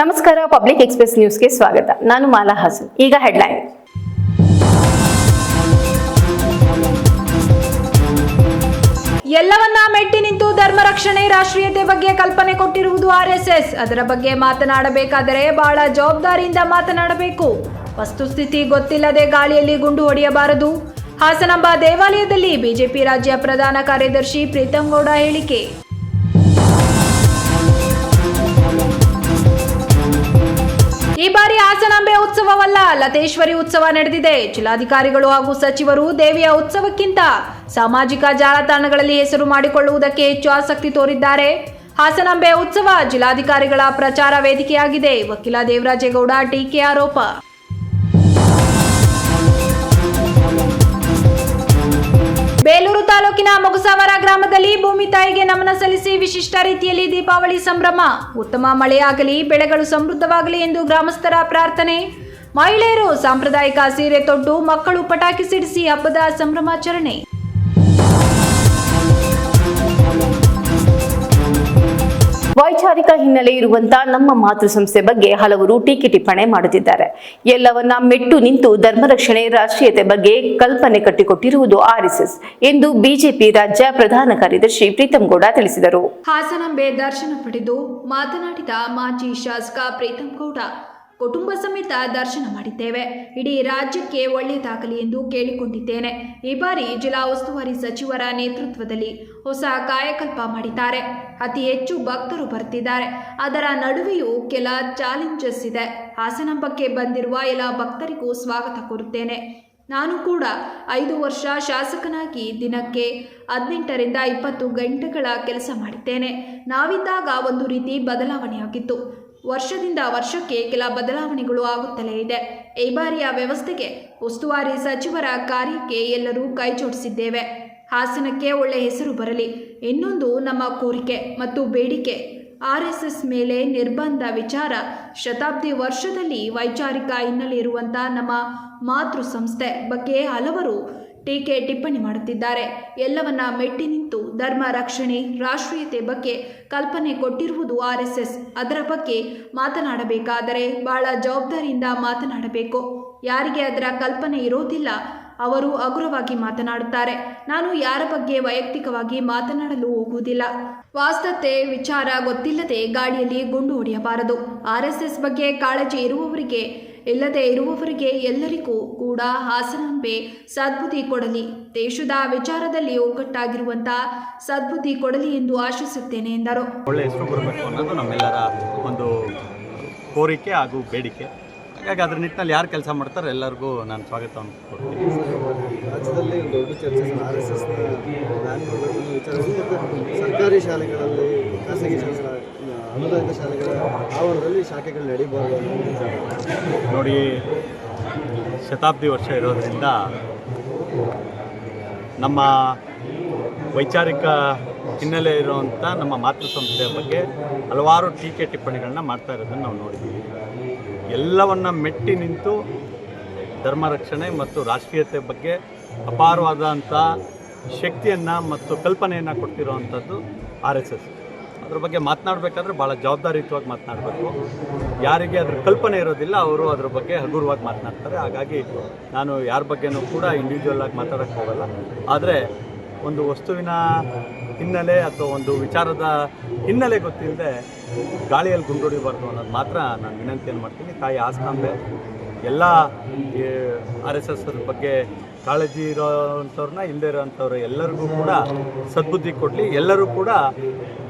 ನಮಸ್ಕಾರ public express ನ್ಯೂಸ್ಗೆ ಸ್ವಾಗತ. ನಾನು ಮಾಲಾ ಹಾಸನ್. ಈಗ ಹೆಡ್ಲೈನ್ ಎಲ್ಲವನ್ನ ಮೆಟ್ಟಿ ನಿಂತು ಧರ್ಮ ರಕ್ಷಣೆ, ರಾಷ್ಟ್ರೀಯತೆ ಬಗ್ಗೆ ಕಲ್ಪನೆ ಕೊಟ್ಟಿರುವುದು ಆರ್ಎಸ್ಎಸ್ ಅದರ ಬಗ್ಗೆ ಮಾತನಾಡಬೇಕಾದರೆ ಬಹಳ ಜವಾಬ್ದಾರಿಯಿಂದ ಮಾತನಾಡಬೇಕು. ವಸ್ತುಸ್ಥಿತಿ ಗೊತ್ತಿಲ್ಲದೆ ಗಾಳಿಯಲ್ಲಿ ಗುಂಡು ಹೊಡೆಯಬಾರದು. ಹಾಸನಂಬ ದೇವಾಲಯದಲ್ಲಿ ಬಿಜೆಪಿ ರಾಜ್ಯ ಪ್ರಧಾನ ಕಾರ್ಯದರ್ಶಿ ಪ್ರೀತಂ ಗೌಡ ಹೇಳಿಕೆ. ಈ ಬಾರಿ ಹಾಸನಾಂಬೆ ಉತ್ಸವವಲ್ಲ, ಲತೇಶ್ವರಿ ಉತ್ಸವ ನಡೆದಿದೆ. ಜಿಲ್ಲಾಧಿಕಾರಿಗಳು ಹಾಗೂ ಸಚಿವರು ದೇವಿಯ ಉತ್ಸವಕ್ಕಿಂತ ಸಾಮಾಜಿಕ ಜಾಲತಾಣಗಳಲ್ಲಿ ಹೆಸರು ಮಾಡಿಕೊಳ್ಳುವುದಕ್ಕೆ ಹೆಚ್ಚು ಆಸಕ್ತಿ ತೋರಿದ್ದಾರೆ. ಹಾಸನಾಂಬೆ ಉತ್ಸವ ಜಿಲ್ಲಾಧಿಕಾರಿಗಳ ಪ್ರಚಾರ ವೇದಿಕೆಯಾಗಿದೆ. ವಕೀಲ ದೇವರಾಜೇಗೌಡ ಟೀಕೆ ಆರೋಪ. ಬೇಲೂರು ತಾಲೂಕಿನ ಮೊಗಸಾವರ ಗ್ರಾಮದಲ್ಲಿ ಭೂಮಿ ತಾಯಿಗೆ ನಮನ ಸಲ್ಲಿಸಿ ವಿಶಿಷ್ಟ ರೀತಿಯಲ್ಲಿ ದೀಪಾವಳಿ ಸಂಭ್ರಮ. ಉತ್ತಮ ಮಳೆಯಾಗಲಿ, ಬೆಳೆಗಳು ಸಮೃದ್ಧವಾಗಲಿ ಎಂದು ಗ್ರಾಮಸ್ಥರ ಪ್ರಾರ್ಥನೆ. ಮಹಿಳೆಯರು ಸಾಂಪ್ರದಾಯಿಕ ಸೀರೆ ತೊಟ್ಟು ಮಕ್ಕಳು ಪಟಾಕಿ ಸಿಡಿಸಿ ಹಬ್ಬದ ಸಂಭ್ರಮಾಚರಣೆ. ವೈಚಾರಿಕ ಹಿನ್ನೆಲೆ ಇರುವಂತ ನಮ್ಮ ಮಾತೃಸಂಸ್ಥೆ ಬಗ್ಗೆ ಹಲವರು ಟೀಕೆ ಟಿಪ್ಪಣೆ ಮಾಡುತ್ತಿದ್ದಾರೆ. ಎಲ್ಲವನ್ನ ಮೆಟ್ಟು ನಿಂತು ಧರ್ಮರಕ್ಷಣೆ ರಾಷ್ಟ್ರೀಯತೆ ಬಗ್ಗೆ ಕಲ್ಪನೆ ಕಟ್ಟಿಕೊಟ್ಟಿರುವುದು ಆರ್ಎಸ್ಎಸ್ ಎಂದು ಬಿಜೆಪಿ ರಾಜ್ಯ ಪ್ರಧಾನ ಕಾರ್ಯದರ್ಶಿ ಪ್ರೀತಂ ಗೌಡ ತಿಳಿಸಿದರು. ಹಾಸನಾಂಬೆ ದರ್ಶನ ಪಡೆದು ಮಾತನಾಡಿದ ಮಾಜಿ ಶಾಸಕ ಪ್ರೀತಂ ಗೌಡ ಕುಟುಂಬ ಸಮೇತ ದರ್ಶನ ಮಾಡಿದ್ದೇವೆ. ಇಡೀ ರಾಜ್ಯಕ್ಕೆ ಒಳ್ಳೆಯದಾಗಲಿ ಎಂದು ಕೇಳಿಕೊಂಡಿದ್ದೇನೆ. ಈ ಬಾರಿ ಜಿಲ್ಲಾ ಉಸ್ತುವಾರಿ ಸಚಿವರ ನೇತೃತ್ವದಲ್ಲಿ ಹೊಸ ಕಾಯಕಲ್ಪ ಮಾಡಿದ್ದಾರೆ. ಅತಿ ಹೆಚ್ಚು ಭಕ್ತರು ಬರ್ತಿದ್ದಾರೆ ಅದರ ನಡುವೆಯೂ ಕೆಲ ಚಾಲೆಂಜಸ್ ಇದೆ. ಹಾಸನಾಂಬಕ್ಕೆ ಬಂದಿರುವ ಎಲ್ಲ ಭಕ್ತರಿಗೂ ಸ್ವಾಗತ ಕೋರುತ್ತೇನೆ. ನಾನು ಕೂಡ ಐದು ವರ್ಷ ಶಾಸಕನಾಗಿ ದಿನಕ್ಕೆ ಹದಿನೆಂಟರಿಂದ ಇಪ್ಪತ್ತು ಗಂಟೆಗಳ ಕೆಲಸ ಮಾಡಿದ್ದೇನೆ. ನಾವಿದ್ದಾಗ ಒಂದು ರೀತಿ ಬದಲಾವಣೆಯಾಗಿತ್ತು. ವರ್ಷದಿಂದ ವರ್ಷಕ್ಕೆ ಕೆಲ ಬದಲಾವಣೆಗಳು ಆಗುತ್ತಲೇ ಇದೆ. ಈ ಬಾರಿಯ ವ್ಯವಸ್ಥೆಗೆ ಉಸ್ತುವಾರಿ ಸಚಿವರ ಕಾರ್ಯಕ್ಕೆ ಎಲ್ಲರೂ ಕೈಜೋಡಿಸಿದ್ದೇವೆ ಹಾಸನಕ್ಕೆ ಒಳ್ಳೆ ಹೆಸರು ಬರಲಿ. ಇನ್ನೊಂದು ನಮ್ಮ ಕೋರಿಕೆ ಮತ್ತು ಬೇಡಿಕೆ. ಆರ್ ಎಸ್ ಎಸ್ ಮೇಲೆ ನಿರ್ಬಂಧ ವಿಚಾರ. ಶತಾಬ್ದಿ ವರ್ಷದಲ್ಲಿ ವೈಚಾರಿಕ ಹಿನ್ನೆಲೆ ಇರುವಂಥ ನಮ್ಮ ಮಾತೃ ಸಂಸ್ಥೆ ಬಗ್ಗೆ ಹಲವರು ಟೀಕೆ ಟಿಪ್ಪಣಿ ಮಾಡುತ್ತಿದ್ದಾರೆ. ಎಲ್ಲವನ್ನ ಮೆಟ್ಟಿ ನಿಂತು ಧರ್ಮ ರಕ್ಷಣೆ, ರಾಷ್ಟ್ರೀಯತೆ ಬಗ್ಗೆ ಕಲ್ಪನೆ ಕೊಟ್ಟಿರುವುದು ಆರ್ ಎಸ್ ಎಸ್. ಅದರ ಬಗ್ಗೆ ಮಾತನಾಡಬೇಕಾದರೆ ಬಹಳ ಜವಾಬ್ದಾರಿಯಿಂದ ಮಾತನಾಡಬೇಕು. ಯಾರಿಗೆ ಅದರ ಕಲ್ಪನೆ ಇರೋದಿಲ್ಲ, ಅವರು ಹಗುರವಾಗಿ ಮಾತನಾಡುತ್ತಾರೆ. ನಾನು ಯಾರ ಬಗ್ಗೆ ವೈಯಕ್ತಿಕವಾಗಿ ಮಾತನಾಡಲು ಹೋಗುವುದಿಲ್ಲ. ವಾಸ್ತವತೆ, ವಿಚಾರ ಗೊತ್ತಿಲ್ಲದೆ ಗಾಡಿಯಲ್ಲಿ ಗುಂಡು ಹೊಡೆಯಬಾರದು. ಆರ್ ಎಸ್ ಎಸ್ ಬಗ್ಗೆ ಕಾಳಜಿ ಇರುವವರಿಗೆ ಇಲ್ಲದೆ ಇರುವವರಿಗೆ ಎಲ್ಲರಿಗೂ ಕೂಡ ಹಾಸನಂಬೆ ಸದ್ಬುದ್ಧಿ ಕೊಡಲಿ. ದೇಶದ ವಿಚಾರದಲ್ಲಿ ಒಗ್ಗಟ್ಟಾಗಿರುವಂಥ ಸದ್ಬುದ್ಧಿ ಕೊಡಲಿ ಎಂದು ಆಶಿಸುತ್ತೇನೆ ಎಂದರು. ಒಳ್ಳೆ ಹೆಸರು ಬರಬೇಕು ಅನ್ನೋದು ನಮ್ಮೆಲ್ಲರ ಒಂದು ಕೋರಿಕೆ ಹಾಗೂ ಬೇಡಿಕೆ. ಹಾಗಾಗಿ ಅದ್ರ ನಿಟ್ಟಿನಲ್ಲಿ ಯಾರು ಕೆಲಸ ಮಾಡ್ತಾರೆ ಎಲ್ಲರಿಗೂ ನಾನು ಸ್ವಾಗತವನ್ನು ಕೊಡ್ತೀನಿ. ರಾಜ್ಯದಲ್ಲಿ ಒಂದು ದೊಡ್ಡ ಚರ್ಚೆ ಆರ್ ಎಸ್ ಎಸ್ನ ಸರ್ಕಾರಿ ಶಾಲೆಗಳಲ್ಲಿ ಖಾಸಗಿ ಶಾಲೆಗಳ ಅನುದಾನಿತ ಶಾಲೆಗಳ ಆವರಣದಲ್ಲಿ ಶಾಖೆಗಳು ನಡೀಬಾರ್ದು ನೋಡಿ, ಶತಾಬ್ದಿ ವರ್ಷ ಇರೋದರಿಂದ ನಮ್ಮ ವೈಚಾರಿಕ ಹಿನ್ನೆಲೆ ಇರುವಂಥ ನಮ್ಮ ಮಾತೃ ಸಂಸ್ಥೆಯ ಬಗ್ಗೆ ಹಲವಾರು ಟೀಕೆ ಟಿಪ್ಪಣಿಗಳನ್ನ ಮಾಡ್ತಾ ಇರೋದನ್ನು ನಾವು ನೋಡಿದ್ದೀವಿ. ಎಲ್ಲವನ್ನ ಮೆಟ್ಟಿ ನಿಂತು ಧರ್ಮ ರಕ್ಷಣೆ ಮತ್ತು ರಾಷ್ಟ್ರೀಯತೆ ಬಗ್ಗೆ ಅಪಾರವಾದಂಥ ಶಕ್ತಿಯನ್ನು ಮತ್ತು ಕಲ್ಪನೆಯನ್ನು ಕೊಡ್ತಿರೋವಂಥದ್ದು ಆರ್ ಎಸ್ ಎಸ್. ಅದ್ರ ಬಗ್ಗೆ ಮಾತನಾಡಬೇಕಾದ್ರೆ ಭಾಳ ಜವಾಬ್ದಾರಿಯುತವಾಗಿ ಮಾತನಾಡಬೇಕು. ಯಾರಿಗೆ ಅದ್ರ ಕಲ್ಪನೆ ಇರೋದಿಲ್ಲ, ಅವರು ಅದ್ರ ಬಗ್ಗೆ ಹಗುರವಾಗಿ ಮಾತನಾಡ್ತಾರೆ. ಹಾಗಾಗಿ ನಾನು ಯಾರ ಬಗ್ಗೆನೂ ಕೂಡ ಇಂಡಿವಿಜುವಲ್ ಆಗಿ ಮಾತಾಡೋಕ್ಕೆ ಹೋಗಲ್ಲ. ಆದರೆ ಒಂದು ವಸ್ತುವಿನ ಹಿನ್ನೆಲೆ ಅಥವಾ ಒಂದು ವಿಚಾರದ ಹಿನ್ನೆಲೆ ಗೊತ್ತಿಲ್ಲದೆ ಗಾಳಿಯಲ್ಲಿ ಗುಂಡೊಡಿಬಾರ್ದು ಅನ್ನೋದು ಮಾತ್ರ ನಾನು ವಿನಂತಿಯನ್ನು ಮಾಡ್ತೀನಿ. ತಾಯಿ ಆಸ್ತಾಂಬೆ, ಎಲ್ಲ ಆರ್ ಎಸ್ ಬಗ್ಗೆ ಕಾಳಜಿ ಇರೋವಂಥವ್ರನ್ನ ಇಲ್ಲದೆ ಇರೋವಂಥವ್ರು ಎಲ್ಲರಿಗೂ ಕೂಡ ಸದ್ಬುದ್ಧಿ ಕೊಡಲಿ. ಎಲ್ಲರೂ ಕೂಡ